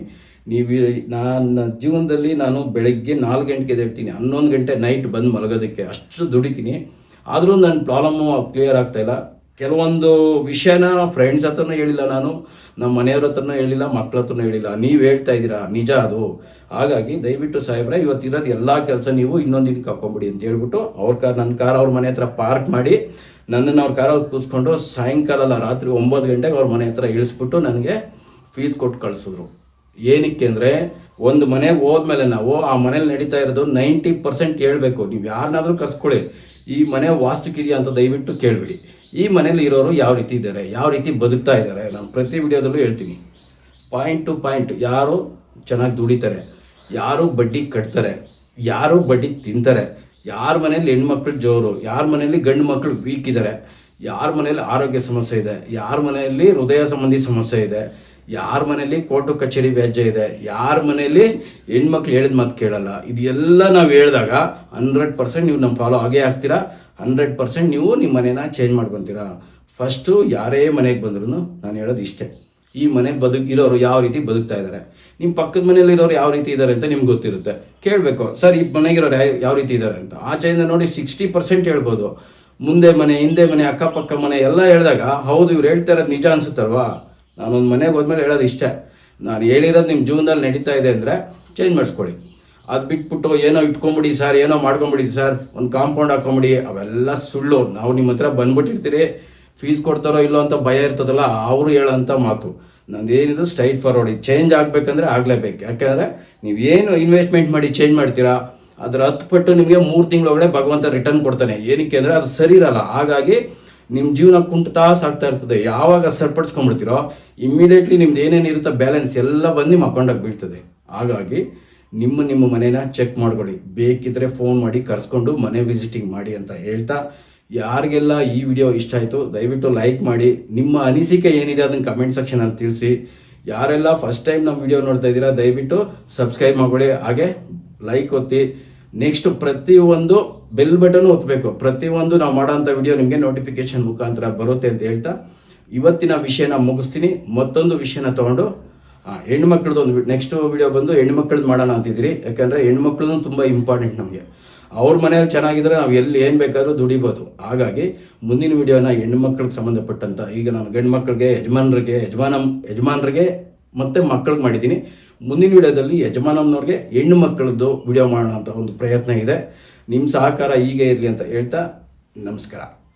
ನೀವು ನನ್ನ ಜೀವನದಲ್ಲಿ ನಾನು ಬೆಳಗ್ಗೆ ನಾಲ್ಕು ಗಂಟೆಗೆ ಎದ್ದೇಳ್ತೀನಿ. ಹನ್ನೊಂದು ಗಂಟೆ ನೈಟ್ ಬಂದು ಮಲಗೋದಕ್ಕೆ ಅಷ್ಟು ದುಡಿತೀನಿ. ಆದರೂ ನನ್ನ ಪ್ರಾಬ್ಲಮ್ಮು ಕ್ಲಿಯರ್ ಆಗ್ತಾ ಇಲ್ಲ. ಕೆಲವೊಂದು ವಿಷಯನ ಫ್ರೆಂಡ್ಸ್ ಹತ್ರನೂ ಹೇಳಿಲ್ಲ ನಾನು ನಮ್ಮ ಮನೆಯವ್ರ ಹತ್ರನೂ ಹೇಳಿಲ್ಲ ಮಕ್ಕಳ ಹತ್ರನೂ ಹೇಳಿಲ್ಲ. ನೀವು ಹೇಳ್ತಾ ಇದ್ದೀರಾ? ನಿಜ ಅದು. ಹಾಗಾಗಿ ದಯವಿಟ್ಟು ಸಾಹೇಬ್ರೆ ಇವತ್ತಿರೋದು ಎಲ್ಲ ಕೆಲಸ ನೀವು ಇನ್ನೊಂದು ದಿನಕ್ಕೆ ಹಾಕೊಂಬಿಡಿ ಅಂತ ಹೇಳ್ಬಿಟ್ಟು ಅವ್ರ ಕಾರ್ ನನ್ನ ಕಾರ್ ಅವ್ರ ಮನೆ ಹತ್ರ ಪಾರ್ಕ್ ಮಾಡಿ, ನನ್ನನ್ನು ಅವ್ರ ಕಾರಲ್ಲಿ ಕೂಸ್ಕೊಂಡು ಸಾಯಂಕಾಲ ರಾತ್ರಿ ಒಂಬತ್ತು ಗಂಟೆಗೆ ಅವ್ರ ಮನೆ ಹತ್ರ ಇಳಿಸ್ಬಿಟ್ಟು ನನಗೆ ಫೀಸ್ ಕೊಟ್ಟು ಕಳಿಸಿದ್ರು. ಏನಕ್ಕೆ ಅಂದರೆ ಒಂದು ಮನೆಗೆ ಹೋದ್ಮೇಲೆ ನಾವು ಆ ಮನೇಲಿ ನಡೀತಾ ಇರೋದು ನೈಂಟಿ ಪರ್ಸೆಂಟ್ ಹೇಳ್ಬೇಕು. ನೀವು ಯಾರನ್ನಾದ್ರೂ ಕರ್ಸ್ಕೊಳ್ಳಿ. ಈ ಮನೆ ವಾಸ್ತುಕಿದೆಯಾ ಅಂತ ದಯವಿಟ್ಟು ಕೇಳ್ಬಿಡಿ. ಈ ಮನೇಲಿ ಇರೋರು ಯಾವ ರೀತಿ ಇದ್ದಾರೆ? ಯಾವ ರೀತಿ ಬದುಕ್ತಾ ಇದ್ದಾರೆ? ನಾನು ಪ್ರತಿ ವಿಡಿಯೋದಲ್ಲೂ ಹೇಳ್ತೀನಿ. ಪಾಯಿಂಟ್ ಟು ಪಾಯಿಂಟ್, ಯಾರು ಚೆನ್ನಾಗಿ ದುಡಿತಾರೆ? ಯಾರು ಬಡ್ಡಿ ಕಟ್ತಾರೆ? ಯಾರು ಬಡ್ಡಿ ತಿಂತಾರೆ? ಯಾರ ಮನೇಲಿ ಹೆಣ್ಮಕ್ಳು ಜೋರು? ಯಾರ ಮನೆಯಲ್ಲಿ ಗಂಡು ಮಕ್ಕಳು ವೀಕ್ ಇದ್ದಾರೆ? ಯಾರ ಮನೇಲಿ ಆರೋಗ್ಯ ಸಮಸ್ಯೆ ಇದೆ? ಯಾರ ಮನೆಯಲ್ಲಿ ಹೃದಯ ಸಂಬಂಧಿ ಸಮಸ್ಯೆ ಇದೆ? ಯಾರ ಮನೆಯಲ್ಲಿ ಕೋರ್ಟು ಕಚೇರಿ ವ್ಯಾಜ್ಯ ಇದೆ, ಯಾರ ಮನೆಯಲ್ಲಿ ಹೆಣ್ಮಕ್ಳು ಹೇಳಿದ ಮಾತು ಕೇಳಲ್ಲ. ಇದೆಲ್ಲ ನಾವು ಹೇಳಿದಾಗ ಹಂಡ್ರೆಡ್ ಪರ್ಸೆಂಟ್ ನೀವು ನಮ್ಮ ಫಾಲೋ ಆಗೇ ಆಗ್ತೀರಾ? ಹಂಡ್ರೆಡ್ ಪರ್ಸೆಂಟ್ ನೀವು ನಿಮ್ಮ ಮನೇನ ಚೇಂಜ್ ಮಾಡ್ಕೊತೀರಾ? ಫಸ್ಟು ಯಾರೇ ಮನೆಗೆ ಬಂದ್ರೂ ನಾನು ಹೇಳೋದು ಇಷ್ಟೇ. ಈ ಮನೆ ಬದುಕ್, ಇರೋರು ಯಾವ ರೀತಿ ಬದುಕ್ತಾ ಇದ್ದಾರೆ ನಿಮ್ಮ ಪಕ್ಕದ ಮನೇಲಿ ಇರೋರು ಯಾವ ರೀತಿ ಇದ್ದಾರೆ ಅಂತ ನಿಮ್ಗೆ ಗೊತ್ತಿರುತ್ತೆ. ಕೇಳಬೇಕು, ಸರ್, ಈ ಮನೆಗಿರೋರು ಯಾವ ರೀತಿ ಇದ್ದಾರೆ ಅಂತ. ಆಚೆಯಿಂದ ನೋಡಿ ಸಿಕ್ಸ್ಟಿ ಪರ್ಸೆಂಟ್ ಹೇಳ್ಬೋದು. ಮುಂದೆ ಮನೆ, ಹಿಂದೆ ಮನೆ, ಅಕ್ಕಪಕ್ಕ ಮನೆ ಎಲ್ಲ ಹೇಳಿದಾಗ, ಹೌದು, ಇವ್ರು ಹೇಳ್ತಾ ಇರೋದು ನಿಜ ಅನ್ಸುತ್ತಲ್ವಾ? ನಾನೊಂದು ಮನೆಗೆ ಹೋದ್ಮೇಲೆ ಹೇಳೋದು ಇಷ್ಟೇ. ನಾನು ಹೇಳಿರೋದು ನಿಮ್ಮ ಜೀವನದಲ್ಲಿ ನಡೀತಾ ಇದೆ ಅಂದರೆ ಚೇಂಜ್ ಮಾಡಿಸ್ಕೊಳ್ಳಿ. ಅದು ಬಿಟ್ಬಿಟ್ಟು ಏನೋ ಇಟ್ಕೊಂಬಿಡಿ ಸರ್ ಏನೋ ಮಾಡ್ಕೊಂಬಿಡಿ ಸರ್ ಒಂದು ಕಾಂಪೌಂಡ್ ಹಾಕೊಂಬಿಡಿ, ಅವೆಲ್ಲ ಸುಳ್ಳು. ನಾವು ನಿಮ್ಮ ಹತ್ರ ಬಂದ್ಬಿಟ್ಟಿರ್ತೀರಿ. ಫೀಸ್ ಕೊಡ್ತಾರೋ ಇಲ್ಲೋ ಅಂತ ಭಯ ಇರ್ತದಲ್ಲ, ಅವರು ಹೇಳೋಂಥ ಮಾತು. ನಂದು ಏನಿದ್ರು ಸ್ಟ್ರೈಟ್ ಫಾರ್ವರ್ಡ್ ಚೇಂಜ್ ಆಗಬೇಕಂದ್ರೆ ಆಗಲೇಬೇಕು. ಯಾಕೆಂದರೆ ಏನು ಇನ್ವೆಸ್ಟ್ಮೆಂಟ್ ಮಾಡಿ ಚೇಂಜ್ ಮಾಡ್ತೀರಾ? ಅದರ ಹತ್ತು ಪಟ್ಟು ನಿಮಗೆ ಮೂರು ತಿಂಗಳೊಳಗಡೆ ಭಗವಂತ ರಿಟರ್ನ್ ಕೊಡ್ತಾನೆ. ಏನಕ್ಕೆ ಅಂದರೆ ಅದು ಸರಿ ಇರಲ್ಲ. ಹಾಗಾಗಿ ನಿಮ್ಮ ಜೀವನ ಕುಂಟತಾ ಸಾಗ್ತಾ ಇರ್ತದೆ, ಯಾವಾಗ ಸರಿಪಡಿಸ್ಕೊಂಡ್ಬಿಡ್ತೀರೋ ಇಮ್ಮಿಡಿಯೇಟ್ಲಿ ನಿಮ್ದು ಏನೇನು ಇರುತ್ತೋ ಬ್ಯಾಲೆನ್ಸ್ ಎಲ್ಲ ಬಂದು ನಿಮ್ಮ ಅಕೌಂಟಾಗಿ ಬೀಳ್ತದೆ. ಹಾಗಾಗಿ, ನಿಮ್ಮ ನಿಮ್ಮ ಮನೇನ ಚೆಕ್ ಮಾಡ್ಕೊಳ್ಳಿ. ಬೇಕಿದ್ರೆ ಫೋನ್ ಮಾಡಿ, ಕರ್ಸ್ಕೊಂಡು ಮನೆ ವಿಸಿಟಿಂಗ್ ಮಾಡಿ ಅಂತ ಹೇಳ್ತಾ, ಯಾರಿಗೆಲ್ಲ ಈ ವಿಡಿಯೋ ಇಷ್ಟ ಆಯಿತು, ದಯವಿಟ್ಟು ಲೈಕ್ ಮಾಡಿ. ನಿಮ್ಮ ಅನಿಸಿಕೆ ಏನಿದೆ ಅದನ್ನು ಕಮೆಂಟ್ ಸೆಕ್ಷನಲ್ಲಿ ತಿಳಿಸಿ. ಯಾರೆಲ್ಲ ಫಸ್ಟ್ ಟೈಮ್ ನಮ್ಮ ವಿಡಿಯೋ ನೋಡ್ತಾ ಇದ್ದೀರಾ, ದಯವಿಟ್ಟು ಸಬ್ಸ್ಕ್ರೈಬ್ ಮಾಡ್ಕೊಳ್ಳಿ. ಹಾಗೆ ಲೈಕ್ ಒತ್ತಿ. ನೆಕ್ಸ್ಟ್ ಪ್ರತಿಯೊಂದು ಬೆಲ್ ಬಟನ್ ಒತ್ತಬೇಕು ಪ್ರತಿಯೊಂದು ನಾವು ಮಾಡೋಂಥ ವಿಡಿಯೋ ನಿಮಗೆ ನೋಟಿಫಿಕೇಶನ್ ಮುಖಾಂತರ ಬರುತ್ತೆ ಅಂತ ಹೇಳ್ತಾ. ಇವತ್ತಿನ ವಿಷಯನ ಮುಗಿಸ್ತೀನಿ. ಮತ್ತೊಂದು ವಿಷಯನ ತಗೊಂಡು ಹೆಣ್ಮಕ್ಳದ್ದು ಒಂದು ನೆಕ್ಸ್ಟ್ ವಿಡಿಯೋ ಬಂದು ಹೆಣ್ಮಕ್ಳದ್ದು ಮಾಡೋಣ ಅಂತಿದ್ರಿ ಯಾಕಂದ್ರೆ ಹೆಣ್ಮಕ್ಳು ತುಂಬ ಇಂಪಾರ್ಟೆಂಟ್ ನಮಗೆ. ಅವ್ರ ಮನೆಯಲ್ಲಿ ಚೆನ್ನಾಗಿದ್ರೆ ನಾವು ಎಲ್ಲಿ ಏನು ಬೇಕಾದ್ರೂ ದುಡಿಬೋದು. ಹಾಗಾಗಿ ಮುಂದಿನ ವಿಡಿಯೋನ ಹೆಣ್ಮಕ್ಳಿಗೆ ಸಂಬಂಧಪಟ್ಟಂತ ಈಗ ನಾನು ಗಂಡು ಮಕ್ಕಳಿಗೆ ಯಜಮಾನರಿಗೆ, ಯಜಮಾನ, ಯಜಮಾನರಿಗೆ ಮತ್ತೆ ಮಕ್ಕಳಿಗೆ ಮಾಡಿದ್ದೀನಿ. ಮುಂದಿನ ವಿಡಿಯೋದಲ್ಲಿ ಯಜಮಾನಮ್ನವ್ರಿಗೆ ಹೆಣ್ಣು ಮಕ್ಕಳದ್ದು ವಿಡಿಯೋ ಮಾಡೋಣ ಅಂತ ಒಂದು ಪ್ರಯತ್ನ ಇದೆ. ನಿಮ್ಮ ಸಹಕಾರ ಹೀಗೆ ಇರಲಿ ಅಂತ ಹೇಳ್ತಾ ನಮಸ್ಕಾರ.